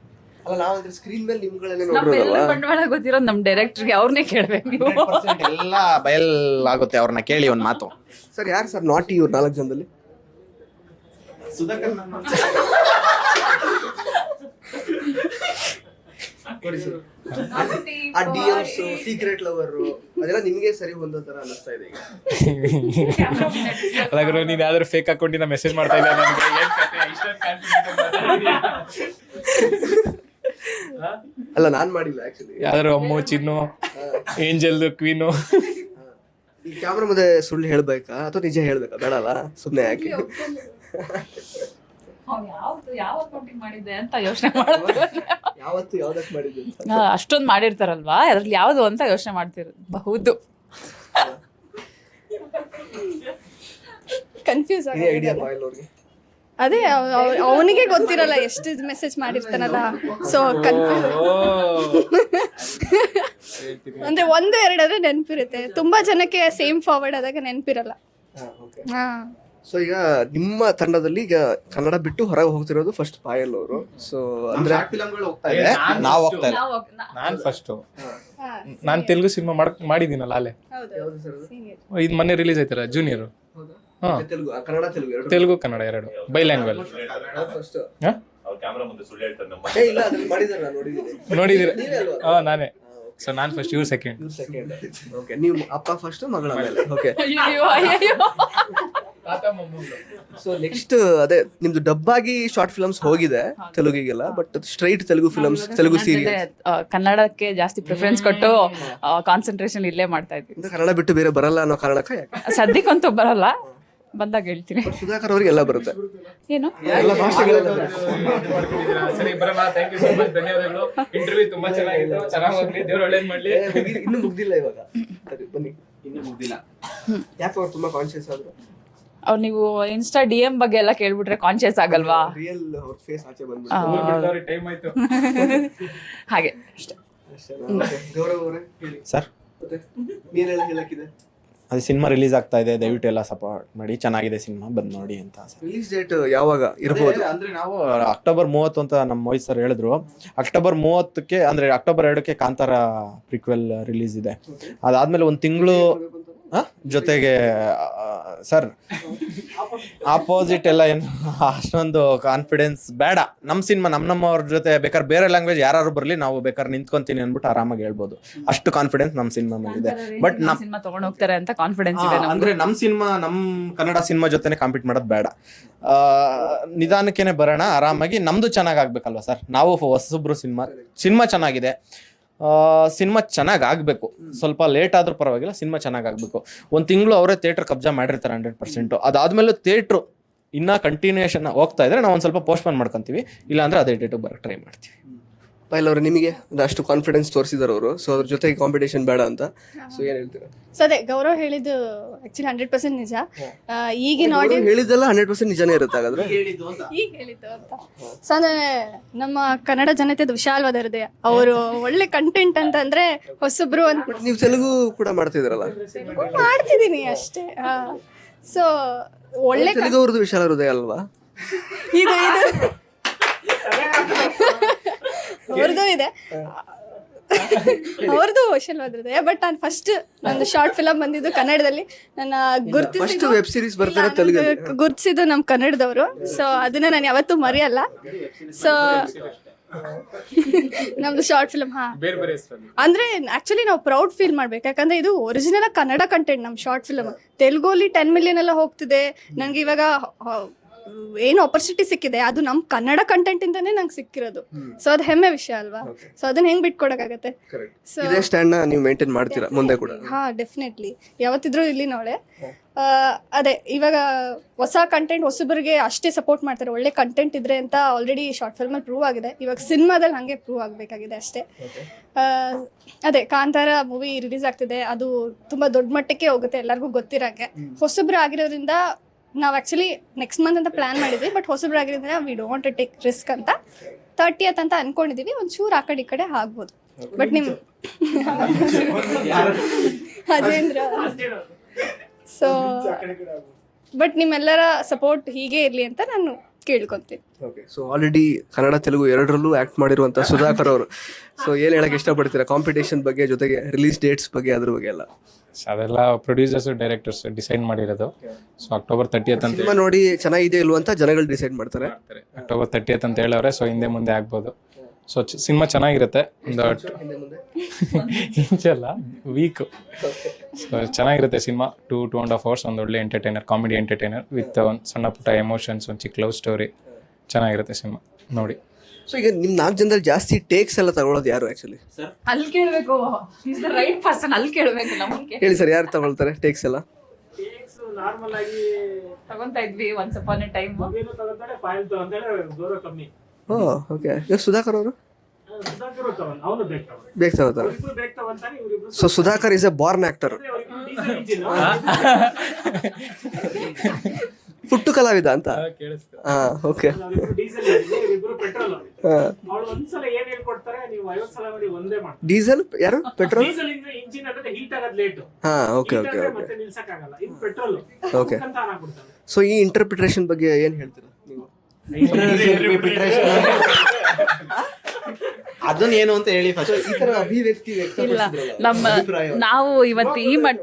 ಅಲ್ಲ ನಾವು ಸ್ಕ್ರೀನ್ ಮೇಲೆ ನಿಮ್ಗಳನ್ನೇ ನಮ್ಮೆಲ್ಲ ನೋಡಿರೋದಲ್ವಾ ಬಂಡವಾಳ ಗೊತ್ತಿರೋದು ನಮ್ ಡೈರೆಕ್ಟರ್ಗೆ ಅವ್ರನ್ನೇ ಕೇಳ್ಬೇಕು. ನೀವು 100% ಎಲ್ಲ ಬಯಲ್ ಆಗುತ್ತೆ ಅವ್ರನ್ನ ಕೇಳಿ ಒಂದ್ ಮಾತು. ಸರ್ ಯಾರು ಸರ್ ನಾಟ್ ಇವ್ರು ನಾಲ್ಕು ಜನದಲ್ಲಿ? ಸರ್ ಆ ಡಿ ಎಮ್ಸ್ ಸೀಕ್ರೆಟ್ ಲವರ್ ಅದೆಲ್ಲ ನಿಮಗೆ ಸರಿ ಹೊಂದೋ ತರ ಅನ್ನಿಸ್ತಾ ಇದೆ ಈಗ. ಅದಾಗ್ರೆ ನೀನ್ ಯಾವ್ದಾದ್ರು ಫೇಕ್ ಅಕೌಂಟಿಂದ ಮೆಸೇಜ್ ಮಾಡ್ತಾ ಇಲ್ಲ ನನಗೆ? ಏನ್ ಕತೆ? ಇಷ್ಟೊಂದ್ confident ಆಗಿ ಮಾತಾಡ್ತಿದ್ಯಾ? ಅಲ್ಲ ನಾನ್ ಮಾಡಿಲ್ಲ ಆಕ್ಚುಲಿ ಯಾವ್ದಾದ್ರು ಅಮ್ಮು ಚಿನ್ನು ಏಂಜಲ್ ಕ್ವೀನು. ಈ ಕ್ಯಾಮ್ರಾ ಮುಂದೆ ಸುಳ್ಳು ಹೇಳ್ಬೇಕಾ? ಅಥವಾ ನಿಜ ಹೇಳ್ಬೇಕಾ? ಬೇಡಲ್ಲ ಸುಮ್ಮನೆ ಯಾಕೆ? ಯಾವ್ದು ಯಾವ ಅಕೌಂಟಿಂಗ್ ಮಾಡಿದ್ದೆ ಅಂತ ಯೋಚನೆ ಮಾಡ್ತಾರೆ [LAUGHS] ಯಾವತ್ತು ಯಾವ್ದಕ್ ಮಾಡಿದ್ದು ಅಂತ. ಅಷ್ಟೊಂದು ಮಾಡಿರ್ತಾರಲ್ವಾ? ಅದ್ರಲ್ಲಿ ಯಾವ್ದು ಅಂತ ಯೋಚನೆ ಮಾಡ್ತಿರೋದು ಬಹುದು ಕನ್ಫ್ಯೂಸ್ ಇದೇ ಐಡಿಯಾ ಪಾಯಲ್ ಅವ್ರಿಗೆ. ಅದೇ ಅವನಿಗೆ ಗೊತ್ತಿರಲ್ಲ ಎಷ್ಟು ಮೆಸೇಜ್ ಮಾಡಿರ್ತಾನಲ್ಲ. ಸೊ ಕನ್ಫ್ಯೂಸ್ [LAUGHS] ಅಂದ್ರೆ ಒಂದು ಎರಡಾದ್ರೆ ನೆನಪಿರುತ್ತೆ. ತುಂಬಾ ಜನಕ್ಕೆ ಸೇಮ್ ಫಾರ್ವರ್ಡ್ ಆದಾಗ ನೆನಪಿರಲ್ಲ. ಓಕೆ ಹಾ. ಸೊ ಈಗ ನಿಮ್ಮ ತಂಡದಲ್ಲಿ ಈಗ ಕನ್ನಡ ಬಿಟ್ಟು ಹೊರಗೆ ಹೋಗ್ತಿರೋದು ಫಸ್ಟ್ ಪಾಯಲ್ ಅವರು ಸೊ ಅಂದ್ರೆ ನಾವು ಹೋಗ್ತಾ ಇಲ್ಲ. ನಾನ್ ಫಸ್ಟ್ ನಾನು ತೆಲುಗು ಸಿನಿಮಾ ಮಾಡ್ ಮಾಡಿದ್ದೀನಲ್ಲ ಅಲ್ಲೇ. ಇದು ಮೊನ್ನೆ ರಿಲೀಸ್ ಆಯ್ತಲ್ಲ ಜೂನಿಯರ್ ಹಾ. ತೆಲುಗು ಕನ್ನಡ ತೆಲುಗು ಎರಡು. ತೆಲುಗು ಕನ್ನಡ ಎರಡು ಬೈ ಲ್ಯಾಂಗ್ವೇಜ್ ಫಸ್ಟ್ ಹಾ? ಅವ್ರು ಮುಂದೆ ಸುಳ್ಳು ಹೇಳ್ತಾರೆ ನಮ್ಮ ಏ ಇಲ್ಲ ಅದ್ರಲ್ಲಿ ಮಾಡಿದ್ದಾರೆ ನಾನು ನೋಡಿದ್ದೀನಿ. ನೋಡಿದಿರ ಹಾ ನಾನೇ. ಸೊ ನಾನು ಫಸ್ಟ್ ಇವ್ರು ಸೆಕೆಂಡ್ ಸೆಕೆಂಡ್ ಓಕೆ ನೀವು ಅಪ್ಪ ಫಸ್ಟ್ ಮಗಳ ಮೇಲೆ. ಓಕೆ ಅಯ್ಯೋ ಅಯ್ಯೋ ಸೊ ನೆಕ್ಸ್ಟ್ ಅದೇ ನಿಮ್ದು ಡಬ್ಬಾಗಿ ಶಾರ್ಟ್ ಫಿಲಮ್ಸ್ ಹೋಗಿದೆ ತೆಲುಗಿಗೆಲ್ಲ but straight Telugu films Telugu serial ಕನ್ನಡಕ್ಕೆ ಜಾಸ್ತಿ ಪ್ರಿಫರೆನ್ಸ್ ಕೊಟ್ಟು ಕಾನ್ಸಂಟ್ರೇಷನ್ ಇಲ್ಲೇ ಮಾಡ್ತಾ ಇದ್ವಿ ಕನ್ನಡ ಬಿಟ್ಟು ಬೇರೆ ಬರಲ್ಲ ಅನ್ನೋ ಕಾರಣಕ್ಕೆ ಯಾಕೆ? ಸದ್ಯಕ್ಕಂತೂ ಬರಲ್ಲ. ಬಂದಾಗ ಹೇಳ್ತೀನಿ. ಸುಧಾಕರ್ ಅವ್ರಿಗೆ ಎಲ್ಲ ಬರುತ್ತೆ. ಏನು? ಎಲ್ಲ ಭಾಷೆಗಳೆಲ್ಲ ಸರಿ ಬರಮ್ಮ ಥ್ಯಾಂಕ್ ಯು ಸೋ ಮಚ್ ಧನ್ಯವಾದಗಳು. ಇಂಟರ್ವ್ಯೂ ತುಂಬಾ ಚೆನ್ನಾಗಿತ್ತು. ಚೆನ್ನಾಗಿ ಹೋಗ್ಲಿ. ದೇವ್ರು ಒಳ್ಳೇದು ಮಾಡ್ಲಿ. ಇನ್ನೂ ಮುಗ್ದಿಲ್ಲ ಇವಾಗ. ಸರಿ ಬನ್ನಿ. ಇನ್ನೂ ಮುಗ್ದಿಲ್ಲ. ಯಾಕೆ ಅವ್ರು ತುಂಬಾ ಕಾನ್ಶಿಯಸ್ ಆದ್ರು? ಅವ್ರು ನೀವು ಇನ್ಸ್ಟಾ ಡಿ ಎಂ ಬಗ್ಗೆ ಎಲ್ಲ ಕೇಳ್ಬಿಟ್ರೆ ಕಾನ್ಶಿಯಸ್ ಆಗಲ್ವಾ? ರಿಯಲ್ ಅವ್ರ ಫೇಸ್ ಆಚೆ ಆ, ಬಂದ್ಬಿಟ್ಟು ಟೈಮ್ ಆಯ್ತು. [LAUGHS] ಹಾಗೆ ಅಷ್ಟೇ. Okay. ಗೌರವ್ ಅವರೇ ಹೇಳಿ. ಸರ್? ಮತ್ತೆ ನೀನೆಲ್ಲ ಹೇಳಕ್ಕಿದೆ? ಅದು ಸಿನಿಮಾ ರಿಲೀಸ್ ಆಗ್ತಾ ಇದೆ ದಯವಿಟ್ಟು ಎಲ್ಲ ಸಪೋರ್ಟ್ ಮಾಡಿ. ಚೆನ್ನಾಗಿದೆ ಸಿನಿಮಾ ಬಂದು ನೋಡಿ ಅಂತ ಸರ್. ರಿಲೀಸ್ ಡೇಟ್ ಯಾವಾಗ ಇರ್ಬೋದು? ಅಂದ್ರೆ ನಾವು ಅಕ್ಟೋಬರ್ ಮೂವತ್ತು ಅಂತ ನಮ್ಮ ಮೋಹಿತ್ ಸರ್ ಹೇಳಿದ್ರು. ಅಕ್ಟೋಬರ್ ಮೂವತ್ತಕ್ಕೆ ಅಂದ್ರೆ ಅಕ್ಟೋಬರ್ ಎರಡಕ್ಕೆ ಕಾಂತಾರ ಪ್ರಿಕ್ವೆಲ್ ರಿಲೀಸ್ ಇದೆ. ಅದಾದ್ಮೇಲೆ ಒಂದು ತಿಂಗಳು ಜೊತೆಗೆ ಸರ್ ಆಪೋಸಿಟ್ ಎಲ್ಲ ಏನು ಅಷ್ಟೊಂದು ಕಾನ್ಫಿಡೆನ್ಸ್ ಬೇಡ. ನಮ್ಮ ಸಿನಿಮಾ ನಮ್ಮ ನಮ್ಮವ್ರ ಜೊತೆ ಬೇಕಾದ್ರೆ ಬೇರೆ ಲ್ಯಾಂಗ್ವೇಜ್ ಯಾರು ಬರಲಿ ನಾವು ಬೇಕಾದ್ರೆ ನಿಂತ್ಕೊಂತೀನಿ ಅಂದ್ಬಿಟ್ಟು ಆರಾಮಾಗಿ ಹೇಳ್ಬೋದು. ಅಷ್ಟು ಕಾನ್ಫಿಡೆನ್ಸ್ ನಮ್ಮ ಸಿನಿಮಾ ಮೇಲಿದೆ. ಬಟ್ ನಮ್ಮ ಸಿನಿಮಾ ತಗೊಂಡ್ ಹೋಗ್ತಾರೆ ಅಂತ ಕಾನ್ಫಿಡೆನ್ಸ್ ಇದೆ ಅಂದ್ರೆ ನಮ್ಮ ಸಿನಿಮಾ ನಮ್ಮ ಕನ್ನಡ ಸಿನಿಮಾ ಜೊತೆನೆ ಕಾಂಪೀಟ್ ಮಾಡೋದು ಬೇಡ. ನಿಧಾನಕ್ಕೇನೆ ಬರೋಣ ಆರಾಮಾಗಿ. ನಮ್ದು ಚೆನ್ನಾಗಿ ಆಗ್ಬೇಕಲ್ವಾ ಸರ್? ನಾವು ಹೊಸಬ್ರು ಸಿನಿಮಾ ಸಿನಿಮಾ ಚೆನ್ನಾಗಿದೆ. ಸಿನಿಮಾ ಚೆನ್ನಾಗಿ ಆಗಬೇಕು. ಸ್ವಲ್ಪ ಲೇಟ್ ಆದ್ರೂ ಪರವಾಗಿಲ್ಲ ಸಿನಿಮಾ ಚೆನ್ನಾಗಿ ಆಗಬೇಕು. ಒಂದು ತಿಂಗಳು ಅವರೇ ಥಿಯೇಟರ್ ಕಬ್ಜಾ ಮಾಡಿರ್ತಾರೆ ಹಂಡ್ರೆಡ್ ಪರ್ಸೆಂಟು ಅದಾದಮೇಲೆ ಥಿಯೇಟ್ರು ಇನ್ನ ಕಂಟಿನ್ಯೂಯೇಷನ್ ಹೋಗ್ತಾ ಇದ್ರೆ ನಾವು ಒಂದು ಸ್ವಲ್ಪ ಪೋಸ್ಟ್ಪೋನ್ ಮಾಡ್ಕೊಂತೀವಿ. ಇಲ್ಲಾಂದ್ರೆ ಅದೇ ಡೇಟಿಗೆ ಬರೋಕ್ಕೆ ಟ್ರೈ ಮಾಡ್ತೀವಿ. ಪೈಲ್ ಅವರು ನಿಮಗೆ ಅಷ್ಟು ಕಾನ್ಫಿಡೆನ್ಸ್ ತೋರಿಸಿದಾರೆ ಅವರು. ಸೊ ಅದ್ರ ಜೊತೆಗೆ ಕಾಂಪಿಟೇಷನ್ ಬೇಡ ಅಂತ. ಸೊ ಏನ್ ಹೇಳ್ತೀರಾ? ಸೊ ಅದೇ ಗೌರವ್ ಹೇಳಿದ್ದು ಆಕ್ಚುಲಿ ಹಂಡ್ರೆಡ್ ಪರ್ಸೆಂಟ್ ನಿಜ. ಆ, ಈಗಿನ ಆಡಿಯನ್ಸ್ ಹೇಳಿದ್ದೆಲ್ಲ ಹಂಡ್ರೆಡ್ ಪರ್ಸೆಂಟ್ ನಿಜನೇ ಇರುತ್ತೆ ಹಾಗಾದ್ರೆ? ಈಗ ಹೇಳಿದ್ದು ಅಂತ ಸೊ ಅಂದ್ರೆ ನಮ್ಮ ಕನ್ನಡ ಜನತೆದು ವಿಶಾಲವಾದ ಹೃದಯ ಅವರು ಒಳ್ಳೆ ಕಂಟೆಂಟ್ ಅಂತಂದ್ರೆ ಹೊಸಬ್ರು ಅಂತ ನೀವು ತೆಲುಗು ಕೂಡ ಮಾಡ್ತಿದ್ದೀರಲ್ಲ? ಮಾಡ್ತಿದ್ದೀನಿ ಅಷ್ಟೇ. ಸೊ ಒಳ್ಳೆ ತೆಲುಗು ಅವ್ರದ್ದು ವಿಶಾಲ ಹೃದಯ ಅಲ್ವಾ? [LAUGHS] ಇದು ಇದು. [LAUGHS] ಅವ್ರದ್ದು ಇದೆ. ಅವ್ರದ್ದು ವಿಶಾಲವಾದ ಹೃದಯ ಬಟ್ ನಾನು ಫಸ್ಟ್ ನಂದು ಶಾರ್ಟ್ ಫಿಲಮ್ ಬಂದಿದ್ದು ಕನ್ನಡದಲ್ಲಿ. ನನ್ನ ಫಸ್ಟ್ ಗುರುತಿಸಿದ್ದು ವೆಬ್ ಸೀರೀಸ್ ಗುರುತಿಸಿದ್ದು ನಮ್ಮ ಕನ್ನಡದವರು. ಸೊ ಅದನ್ನ ನಾನು ಯಾವತ್ತೂ ಮರೆಯಲ್ಲ. ಸೊ [LAUGHS] ನಮ್ದು ಶಾರ್ಟ್ ಫಿಲ್ಮ್ ಹಾ. ಬೇರೆ ಬೇರೆ ಹೆಸರಲ್ಲಿ. ಅಂದ್ರೆ ಆಕ್ಚುಲಿ ನಾವು ಪ್ರೌಡ್ ಫೀಲ್ ಮಾಡ್ಬೇಕು. ಯಾಕಂದ್ರೆ ಇದು ಒರಿಜಿನಲ್ ಕನ್ನಡ ಕಂಟೆಂಟ್ ನಮ್ ಶಾರ್ಟ್ ಫಿಲಂ ತೆಲುಗು ಅಲ್ಲಿ ಟೆನ್ ಮಿಲಿಯನ್ ಎಲ್ಲ ಹೋಗ್ತಿದೆ. ನನಗೆ ಇವಾಗ ಏನು ಆಪರ್ಚುನಿಟಿ ಸಿಕ್ಕಿದೆ. ಅದು ನಮ್ಮ ಕನ್ನಡ ಕಂಟೆಂಟ್ ಇಂದಾನೇ ನಂಗೆ ಸಿಕ್ಕಿರೋದು. ಸೊ ಅದು ಹೆಮ್ಮೆ ವಿಷಯ ಅಲ್ವಾ? ಸೊ ಅದನ್ನ ಹೆಂಗ್ ಬಿಟ್ಕೊಡಕ್ಕಾಗತ್ತೆ? ಸೊ ಇದೇ ಸ್ಟ್ಯಾಂಡ್ನ ನೀವು ಮೇಂಟೈನ್ ಮಾಡ್ತೀರಾ? ಮುಂದೆ ಕೂಡ. ಹಾ ಡೆಫಿನೆಟ್ಲಿ ಯಾವತ್ತಿದ್ರೂ ಇಲ್ಲಿ ನೋಳೆ ಆ, ಅದೇ ಇವಾಗ ಹೊಸ ಕಂಟೆಂಟ್ ಹೊಸಬರಿಗೆ ಅಷ್ಟೇ ಸಪೋರ್ಟ್ ಮಾಡ್ತಾರೆ. ಒಳ್ಳೆ ಕಂಟೆಂಟ್ ಇದ್ರೆ ಅಂತ ಆಲ್ರೆಡಿ ಶಾರ್ಟ್ ಫಿಲ್ಮ್ ಅಲ್ಲಿ ಪ್ರೂವ್ ಆಗಿದೆ. ಇವಾಗ ಸಿನಿಮಾದಲ್ಲಿ ಹಾಗೆ ಪ್ರೂವ್ ಆಗಬೇಕಾಗಿದೆ ಅಷ್ಟೇ. ಅದೇ ಕಾಂತಾರ ಮೂವಿ ರಿಲೀಸ್ ಆಗ್ತಿದೆ. ಅದು ತುಂಬಾ ದೊಡ್ಡ ಮಟ್ಟಕ್ಕೆ ಹೋಗುತ್ತೆ ಎಲ್ಲರಿಗೂ ಗೊತ್ತಿರೋಂಗೆ. ಹೊಸಬ್ರು ಆಗಿರೋದ್ರಿಂದ ನಾವು ಆ್ಯಕ್ಚುಲಿ ನೆಕ್ಸ್ಟ್ ಮಂತ್ ಅಂತ ಪ್ಲಾನ್ ಮಾಡಿದ್ವಿ ಬಟ್ ಹೊಸಬ್ರು ಆಗಿರೋದ್ರಿಂದ we don't to take risk ಅಂತ. ತರ್ಟಿಯತ್ ಅಂತ ಅನ್ಕೊಂಡಿದೀವಿ ಒಂಚೂರು ಆ ಕಡೆ ಈ ಕಡೆ ಆಗ್ಬೋದು. ಬಟ್ ನಿಮ್ಮ ಅಜೇಂದ್ರ ಸೊ ಬಟ್ ನಿಮ್ಮೆಲ್ಲರ ಸಪೋರ್ಟ್ ಹೀಗೆ ಇರಲಿ ಅಂತ ನಾನು ಕೇಳ್ಕೊತೀನಿ. Okay so already Kannada Telugu ಎರಡರಲ್ಲೂ ಆಕ್ಟ್ ಮಾಡಿರುವಂತ ಸುಧಾಕರ್ ಅವರು. ಸೊ ಏನ್ ಹೇಳಕ್ ಇಷ್ಟಪಡ್ತೀರಾ? ಕಾಂಪಿಟೇಷನ್ ಬಗ್ಗೆ ಜೊತೆಗೆ ರಿಲೀಸ್ ಡೇಟ್ಸ್ ಬಗ್ಗೆ ಅದ್ರ ಬಗ್ಗೆ ಎಲ್ಲ. ಅದೆಲ್ಲ ಪ್ರೊಡ್ಯೂಸರ್ಸ್ ಡೈರೆಕ್ಟರ್ಸ್ ಡಿಸೈಡ್ ಮಾಡಿರೋದು. ಸೊ ಅಕ್ಟೋಬರ್ ತರ್ಟಿಯತ್ ಅಂತ ಸಿನಿಮಾ ನೋಡಿ ಚೆನ್ನಾಗಿದೆ ಇಲ್ವ ಅಂತ ಜನಗಳು ಡಿಸೈಡ್ ಮಾಡ್ತಾರೆ. ಹೇಳ್ತಾರೆ ಅಕ್ಟೋಬರ್ ತರ್ಟಿಯತ್ ಅಂತ ಹೇಳವ್ರೆ ಸೊ ಹಿಂದೆ ಮುಂದೆ ಆಗ್ಬೋದು. ಸೊ ಸಿನಿಮಾ ಚೆನ್ನಾಗಿರುತ್ತೆ. ಒಂದು ಇಂಚಲ್ಲ ವೀಕ್ ಸೊ ಚೆನ್ನಾಗಿರುತ್ತೆ cinema. Two two and half hours ಒಂದು ಒಳ್ಳೆ ಎಂಟರ್ಟೈನರ್ ಕಾಮಿಡಿ ಎಂಟರ್ಟೈನರ್ ವಿತ್ ಒಂದು ಸಣ್ಣ ಪುಟ್ಟ ಎಮೋಷನ್ಸ್ ಒಂದು ಚಿಕ್ಕ ಲವ್ ಸ್ಟೋರಿ ಚೆನ್ನಾಗಿರುತ್ತೆ ಸಿನಿಮಾ ನೋಡಿ. ಸೊ ಈಗ ನಿಮ್ ನಾಲ್ಕು ಜನದಲ್ಲಿ ಜಾಸ್ತಿ ಟೇಕ್ಸ್ ಎಲ್ಲ ತಗೊಳ್ಳೋದು ಯಾರು ಆಕ್ಚುಲಿ ಅಲ್ಲಿ ಕೇಳಬೇಕು. ಇಸ್ ದ ರೈಟ್ ಪರ್ಸನ್ ಅಲ್ಲಿ ಕೇಳಬೇಕು ನಮಗೆ. ಹೇಳಿ ಸರ್ ಯಾರು ತಗೊಳ್ತಾರೆ ಟೇಕ್ಸ್ ಎಲ್ಲ? ನಾರ್ಮಲ್ ಆಗಿ ತಗೊಂತಾ ಇದ್ವಿ ಒನ್ಸ್ ಅಪಾನ್ ಎ ಟೈಮ್ ಏನು ತಗೊಂತಾರೆ ಫೈಲ್ ತಗೊಂತಾರೆ ಗೌರವ ಕಮ್ಮಿ. ಓ ಓಕೆ ಈಗ ಸುಧಾಕರ್ ಅವರು? ಸುಧಾಕರ್ ತಗೊಂಡ್ ಅವನು ಬೇಕ್ ತಗೊಂಡ್. ಬೇಕ್ ತಗೋತಾರೆ. ಇಬ್ರು ಬೇಕ್ ತಗೊಂತಾನೆ ಇವ್ರಿಬ್ರು so Sudhakar is a born actor engine ಕಲಾವಿದ ಅಂತ. ಹಾ ಓಕೆ ಡೀಸೆಲ್ ಯಾರು? ಪೆಟ್ರೋಲ್ ಡೀಸೆಲ್ ಇಂಜಿನ್ ಅಂದ್ರೆ ಹೀಟ್ ಆಗೋದ್ ಲೇಟ್ ಹಾ ಓಕೆ ಓಕೆ ಓಕೆ ಮತ್ತೆ ನಿಲ್ಸಕ್ ಆಗಲ್ಲ. ಇದು ಪೆಟ್ರೋಲ್ Okay. ಅಂತ ಆನ್ ಆಗ್ಬಿಡ್ತಾನೆ ಸೊ ಈ ಇಂಟರ್ಪ್ರಿಟೇಷನ್ ಬಗ್ಗೆ ಏನ್ ಹೇಳ್ತೀರಾ ನೀವು? [LAUGHS] ಅದನ್ನ ಏನು ಅಂತ ಹೇಳಿ ಫಸ್ಟ್ ಈ ತರ ಅಭಿವ್ಯಕ್ತಿ ಇಲ್ಲ ನಮ್ಮ ನಾವು ಇವತ್ತು ಈ ಮಟ್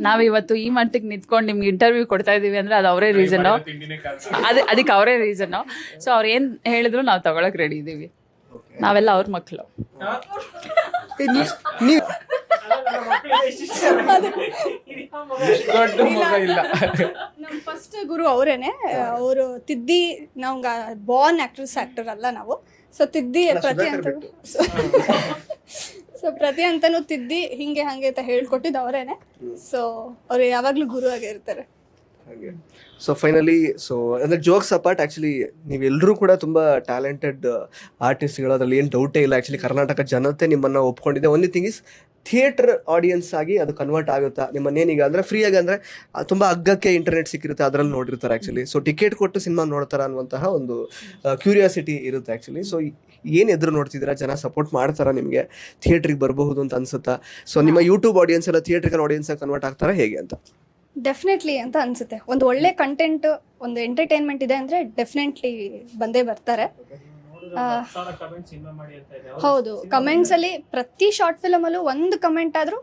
ನಾವು ಇವತ್ತು ಈ ಮಟ್ಟಿಗೆ ನಿಂತ್ಕೊಂಡು ನಿಮ್ಗೆ ಇಂಟರ್ವ್ಯೂ ಕೊಡ್ತಾ ಇದೀವಿ ಅಂದ್ರೆ ಅದು ಅವರೇ ರೀಸನ್ ಅದೇ ಅದಕ್ಕೆ ಅವರೇ ರೀಸನ್ ಸೊ ಅವ್ರು ಏನ್ ಹೇಳಿದ್ರು ನಾವು ತಗೊಳಕ್ ರೆಡಿ ಇದೀವಿ. ನಾವೆಲ್ಲ ಅವ್ರ ಮಕ್ಕಳು ನಮ್ಮ ಫಸ್ಟ್ ಗುರು ಅವರೇನೆ. ಅವರು ತಿದ್ದಿ ನಾವು ಬಾರ್ನ್ ಆಕ್ಟ್ರೆಸ್ ಆಕ್ಟರ್ ಅಲ್ಲ ನಾವು. ಸೊ ತಿದ್ದಿ ಪ್ರತಿ ಅಂತ ಸೊ [LAUGHS] ಪ್ರತಿ ಅಂತನೂ ತಿದ್ದಿ ಹಿಂಗೆ ಹಂಗೆ ಅಂತ ಹೇಳ್ಕೊಟ್ಟಿದ್ದು ಅವರೇನೆ. ಸೊ ಅವ್ರು ಯಾವಾಗ್ಲೂ ಗುರು ಆಗೇ ಇರ್ತಾರೆ ಹಾಗೆ. ಸೊ ಫೈನಲಿ ಸೊ ಅಂದ್ರೆ ಜೋಕ್ಸ್ ಅಪಾರ್ಟ್ ಆ್ಯಕ್ಚುಲಿ ನೀವೆಲ್ಲರೂ ಕೂಡ ತುಂಬ ಟ್ಯಾಲೆಂಟೆಡ್ ಆರ್ಟಿಸ್ಟ್ಗಳು ಅದರಲ್ಲಿ ಏನು ಡೌಟೇ ಇಲ್ಲ. ಆ್ಯಕ್ಚುಲಿ ಕರ್ನಾಟಕ ಜನತೆ ನಿಮ್ಮನ್ನು ಒಪ್ಕೊಂಡಿದೆ. ಒಂದೇ ಥಿಂಗ್ ಇಸ್ ಥಿಯೇಟರ್ ಆಡಿಯನ್ಸ್ ಆಗಿ ಅದು ಕನ್ವರ್ಟ್ ಆಗುತ್ತಾ? ನಿಮ್ಮನ್ನೇನೀಗ ಅಂದರೆ ಫ್ರೀಯಾಗಿ ಅಂದರೆ ತುಂಬ ಅಗ್ಗಕ್ಕೆ ಇಂಟರ್ನೆಟ್ ಸಿಕ್ಕಿರುತ್ತೆ, ಅದರಲ್ಲಿ ನೋಡಿರ್ತಾರೆ ಆ್ಯಕ್ಚುಲಿ ಸೊ ಟಿಕೆಟ್ ಕೊಟ್ಟು ಸಿನಿಮಾ ನೋಡ್ತಾರ ಅನ್ನುವಂತಹ ಒಂದು ಕ್ಯೂರಿಯಾಸಿಟಿ ಇರುತ್ತೆ ಆ್ಯಕ್ಚುಲಿ ಸೊ ಏನು ಎದುರು ನೋಡ್ತಿದ್ದೀರಾ? ಜನ ಸಪೋರ್ಟ್ ಮಾಡ್ತಾರಾ ನಿಮಗೆ? ಥಿಯೇಟ್ರಿಗೆ ಬರಬಹುದು ಅಂತ ಅನ್ಸುತ್ತಾ? ಸೊ ನಿಮ್ಮ ಯೂಟ್ಯೂಬ್ ಆಡಿಯನ್ಸ್ ಎಲ್ಲ ಥಿಯೇಟ್ರಿಕಲ್ ಆಡಿಯನ್ಸ್ ಕನ್ವರ್ಟ್ ಆಗ್ತಾರಾ? ಹೇಗೆ ಅಂತ? ಡೆಫಿನೆಟ್ಲಿ ಅಂತ ಅನ್ಸುತ್ತೆ. ಒಂದು ಒಳ್ಳೆ ಕಂಟೆಂಟ್ ಒಂದು ಎಂಟರ್ಟೈನ್ಮೆಂಟ್ ಇದೆ ಅಂದ್ರೆ ಡೆಫಿನೆಟ್ಲಿ ಬಂದೇ ಬರ್ತಾರೆ. ಹೌದು ಕಮೆಂಟ್ಸ್ ಅಲ್ಲಿ ಪ್ರತಿ ಶಾರ್ಟ್ ಫಿಲಮ್ ಅಲ್ಲೂ ಒಂದು ಕಮೆಂಟ್ ಆದ್ರೂ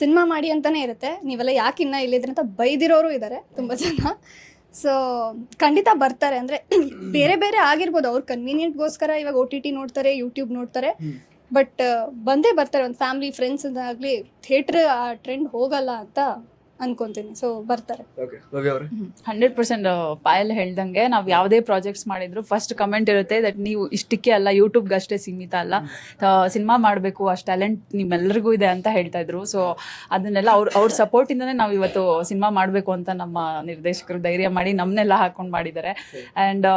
ಸಿನಿಮಾ ಮಾಡಿ ಅಂತಾನೆ ಇರುತ್ತೆ. ನೀವೆಲ್ಲ ಯಾಕೆ ಇನ್ನ ಇಲ್ಲಿದ್ರೆ ಅಂತ ಬೈದಿರೋರು ಇದ್ದಾರೆ ತುಂಬಾ ಜನ. ಸೊ ಖಂಡಿತ ಬರ್ತಾರೆ. ಅಂದ್ರೆ [COUGHS] ಬೇರೆ ಬೇರೆ ಆಗಿರ್ಬೋದು. ಅವ್ರ ಕನ್ವೀನಿಯಂಟ್ಗೋಸ್ಕರ ಇವಾಗ ಓ ಟಿ ಟಿ ನೋಡ್ತಾರೆ ಯೂಟ್ಯೂಬ್ ನೋಡ್ತಾರೆ. ಬಟ್ ಬಂದೇ ಬರ್ತಾರೆ. ಒಂದು ಫ್ಯಾಮಿಲಿ ಫ್ರೆಂಡ್ಸ್ ಆಗಲಿ ಥಿಯೇಟ್ರ್ ಆ ಟ್ರೆಂಡ್ ಹೋಗಲ್ಲ ಅಂತ ಅನ್ಕೊಂತೀನಿ. ಸೊ ಬರ್ತಾರೆ. ಓಕೆ ಭವ್ಯ ಅವರೇ? ಹಂಡ್ರೆಡ್ ಪರ್ಸೆಂಟ್ ಪಾಯಲ್ ಹೇಳ್ದಂಗೆ ನಾವು ಯಾವುದೇ ಪ್ರಾಜೆಕ್ಟ್ಸ್ ಮಾಡಿದ್ರು ಫಸ್ಟ್ ಕಮೆಂಟ್ ಇರುತ್ತೆ ದಟ್ ನೀವು ಇಷ್ಟಕ್ಕೆ ಅಲ್ಲ ಯೂಟ್ಯೂಬ್ಗೆ ಅಷ್ಟೇ ಸೀಮಿತ ಅಲ್ಲ. ಸಿನಿಮಾ ಮಾಡಬೇಕು ಅಷ್ಟು ಟ್ಯಾಲೆಂಟ್ ನಿಮ್ಮೆಲ್ಲರಿಗೂ ಇದೆ ಅಂತ ಹೇಳ್ತಾ ಇದ್ರು. ಸೊ ಅದನ್ನೆಲ್ಲ ಅವ್ರ ಅವ್ರ ಸಪೋರ್ಟಿಂದನೇ ನಾವು ಇವತ್ತು ಸಿನಿಮಾ ಮಾಡಬೇಕು ಅಂತ ನಮ್ಮ ನಿರ್ದೇಶಕರು ಧೈರ್ಯ ಮಾಡಿ ನಮ್ಮನ್ನೆಲ್ಲ ಹಾಕೊಂಡು ಮಾಡಿದ್ದಾರೆ. ಆ್ಯಂಡ್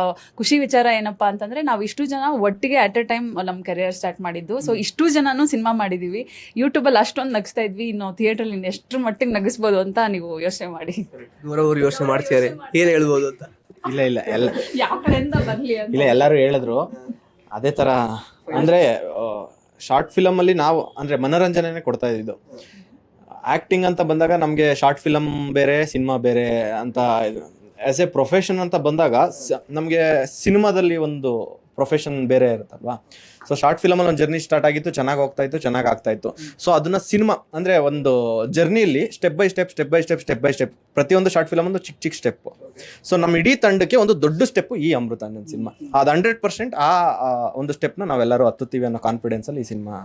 ಖುಷಿ ವಿಚಾರ ಏನಪ್ಪ ಅಂತಂದ್ರೆ ನಾವು ಇಷ್ಟು ಜನ ಒಟ್ಟಿಗೆ ಅಟ್ ಎ ಟೈಮ್ ನಮ್ಮ ಕೆರಿಯರ್ ಸ್ಟಾರ್ಟ್ ಮಾಡಿದ್ದು. ಸೊ ಇಷ್ಟು ಜನನೂ ಸಿನಿಮಾ ಮಾಡಿದೀವಿ. ಯೂಟ್ಯೂಬಲ್ಲಿ ಅಷ್ಟೊಂದು ನಗಿಸ್ತಾ ಇದ್ವಿ. ಇನ್ನು ಥಿಯೇಟ್ರಲ್ಲಿ ಇನ್ನು ಎಷ್ಟು ಮಟ್ಟಿಗೆ ನಗಿಸ್ಬೋದು ಅಂತ ನೀವು ಯೋಚನೆ ಮಾಡಿ. ದೂರವರು ಯೋಚನೆ ಮಾಡ್ತಿದ್ದಾರೆ. ಏನು ಹೇಳ್ಬೋದು ಅಂತ? ಇಲ್ಲ ಇಲ್ಲ ಎಲ್ಲ ಯಾವ ಕಡೆಯಿಂದ ಬರಲಿ ಅಂತ. ಇಲ್ಲ ಎಲ್ಲರೂ ಹೇಳಿದ್ರು. ಅದೇ ಥರ ಅಂದರೆ ಶಾರ್ಟ್ ಫಿಲಮಲ್ಲಿ ನಾವು ಅಂದರೆ ಮನೋರಂಜನೆ ಕೊಡ್ತಾ ಇದ್ದಿದ್ದು. ಆ್ಯಕ್ಟಿಂಗ್ ಅಂತ ಬಂದಾಗ ನಮಗೆ ಶಾರ್ಟ್ ಫಿಲಮ್ ಬೇರೆ ಸಿನಿಮಾ ಬೇರೆ ಅಂತ ಆ್ಯಸ್ ಎ ಪ್ರೊಫೆಷನ್ ಅಂತ ಬಂದಾಗ ನಮಗೆ ಸಿನಿಮಾದಲ್ಲಿ ಒಂದು ಪ್ರೊಫೆಷನ್ ಬೇರೆ ಇರುತ್ತಲ್ವಾ? ಸೊ ಶಾರ್ಟ್ ಫಿಲಮಲ್ಲಿ ಒಂದು ಜರ್ನಿ ಸ್ಟಾರ್ಟ್ ಆಗಿತ್ತು ಚೆನ್ನಾಗಿ ಹೋಗ್ತಾ ಇತ್ತು ಚೆನ್ನಾಗಿ ಆಗ್ತಾ ಇತ್ತು. ಸೊ ಅದನ್ನ ಸಿನಿಮಾ ಅಂದರೆ ಒಂದು ಜರ್ನಿಲಿ step by step step by step step by step ಪ್ರತಿಯೊಂದು ಶಾರ್ಟ್ ಫಿಲಮ್ ಒಂದು ಚಿಕ್ಕ ಚಿಕ್ಕ ಸ್ಟೆಪ್ ಸೊ ನಮ್ಮ ಇಡೀ ತಂಡಕ್ಕೆ ಒಂದು ದೊಡ್ಡ ಸ್ಟೆಪ್ ಈ ಅಮೃತಾಂಜನ್ ಸಿನಿಮಾ ಅದು ಹಂಡ್ರೆಡ್ ಪರ್ಸೆಂಟ್ ಆ ಒಂದು ಸ್ಟೆಪ್ನ ನಾವೆಲ್ಲರೂ ಹತ್ತುತ್ತೀವಿ ಅನ್ನೋ ಕಾನ್ಫಿಡೆನ್ಸಲ್ಲಿ ಈ ಸಿನಿಮಾ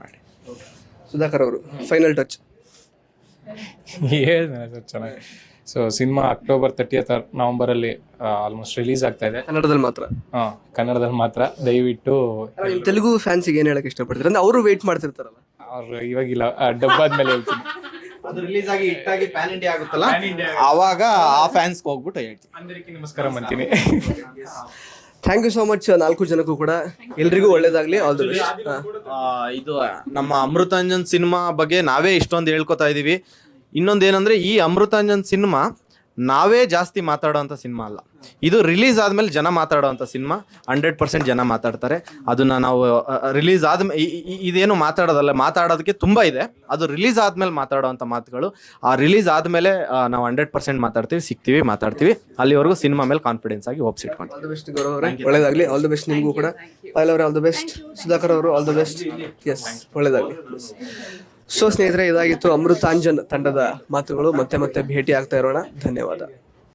ಮಾಡಿ. ಸುಧಾಕರ್ ಅವರು ಫೈನಲ್ [LAUGHS] ಟಚ್ ಸರ್ ಚೆನ್ನಾಗಿ. So cinema October thirtieth ನವಂಬರಲ್ಲಿ almost release ಆಗ್ತಾ ಇದೆ. ಕನ್ನಡದಲ್ಲಿ ಮಾತ್ರ? ಕನ್ನಡದಲ್ಲಿ ಮಾತ್ರ. ದಯವಿಟ್ಟು ನಿಮ್ ತೆಲುಗು ಫ್ಯಾನ್ಸಿಗೆ ಏನ್ ಹೇಳಕ್ ಇಷ್ಟಪಡ್ತೀರಾ? ಅಂದ್ರೆ ಅವರು ವೇಟ್ ಮಾಡ್ತಿರ್ತಾರಲ್ಲ. ಅವ್ರು ಇವಾಗಿಲ್ಲ ಡಬ್ಬಾದ್ಮೇಲೆ ಹೇಳ್ತೀನಿ. ಅದು ರಿಲೀಸ್ ಆಗಿ ಹಿಟ್ಟಾಗಿ ಪ್ಯಾನ್ ಇಂಡಿಯಾ ಆಗುತ್ತಲ್ಲ? ಆವಾಗ ಆ ಫ್ಯಾನ್ಸ್ ಹೋಗ್ಬಿಟ್ಟು ಹೇಳ್ತೀನಿ. ಅಂದ್ರಿಕೆ ನಮಸ್ಕಾರ ಮಾಡ್ತೀನಿ ಥ್ಯಾಂಕ್ ಯು ಸೋ ಮಚ್ ನಾಲ್ಕು ಜನಕ್ಕೂ ಕೂಡ. ಎಲ್ರಿಗೂ ಒಳ್ಳೇದಾಗ್ಲಿ ಆಲ್ ದಿ ಬೆಸ್ಟ್ ಆ, ಇದು ನಮ್ಮ ಅಮೃತಾಂಜನ್ ಸಿನಿಮಾ ಬಗ್ಗೆ ನಾವೇ ಇಷ್ಟೊಂದು ಹೇಳ್ಕೊತಾ ಇದೀವಿ. ಇನ್ನೊಂದು ಏನಂದ್ರೆ ಈ ಅಮೃತಾಂಜನ್ ಸಿನಿಮಾ ನಾವೇ ಜಾಸ್ತಿ ಮಾತಾಡೋವಂಥ ಸಿನಿಮಾ ಅಲ್ಲ. ಇದು ರಿಲೀಸ್ ಆದ್ಮೇಲೆ ಜನ ಮಾತಾಡೋವಂಥ ಸಿನಿಮಾ ಹಂಡ್ರೆಡ್ ಪರ್ಸೆಂಟ್ ಜನ ಮಾತಾಡ್ತಾರೆ. ಅದನ್ನ ನಾವು ರಿಲೀಸ್ ಆದ್ಮೇಲೆ ಇದೇನು ಮಾತಾಡೋದಲ್ಲ ಮಾತಾಡೋದಕ್ಕೆ ತುಂಬ ಇದೆ. ಅದು ರಿಲೀಸ್ ಆದ್ಮೇಲೆ ಮಾತಾಡೋವಂಥ ಮಾತುಗಳು. ಆ ರಿಲೀಸ್ ಆದ್ಮೇಲೆ ನಾವು ಹಂಡ್ರೆಡ್ ಪರ್ಸೆಂಟ್ ಮಾತಾಡ್ತೀವಿ ಸಿಗ್ತೀವಿ ಮಾತಾಡ್ತೀವಿ. ಅಲ್ಲಿವರೆಗೂ ಸಿನಿಮಾ ಮೇಲೆ ಕಾನ್ಫಿಡೆನ್ಸ್ ಆಗಿ ಹೋಪ್ಸ್ ಇಟ್ಕೊಂಡು. ಆಲ್ ದ ಬೆಸ್ಟ್ ಗೌರವ್ ಅವರೇ. ಒಳ್ಳೇದಾಗ್ಲಿ. ಆಲ್ ದ ಬೆಸ್ಟ್ ನಿಮಗೂ ಕೂಡ. ಪಾಯಲ್ ಅವರೇ ಆಲ್ ದ ಬೆಸ್ಟ್ ಸುಧಾಕರ್ ಅವರು ಆಲ್ ದ ಬೆಸ್ಟ್ ಎಸ್ ಒಳ್ಳೇದಾಗ್ಲಿ. ಸೊ ಸ್ನೇಹಿತರೆ ಇದಾಗಿತ್ತು ಅಮೃತಾಂಜನ್ ತಂಡದ ಮಾತುಗಳು. ಮತ್ತೆ ಮತ್ತೆ ಭೇಟಿ ಆಗ್ತಾ ಇರೋಣ. ಧನ್ಯವಾದ.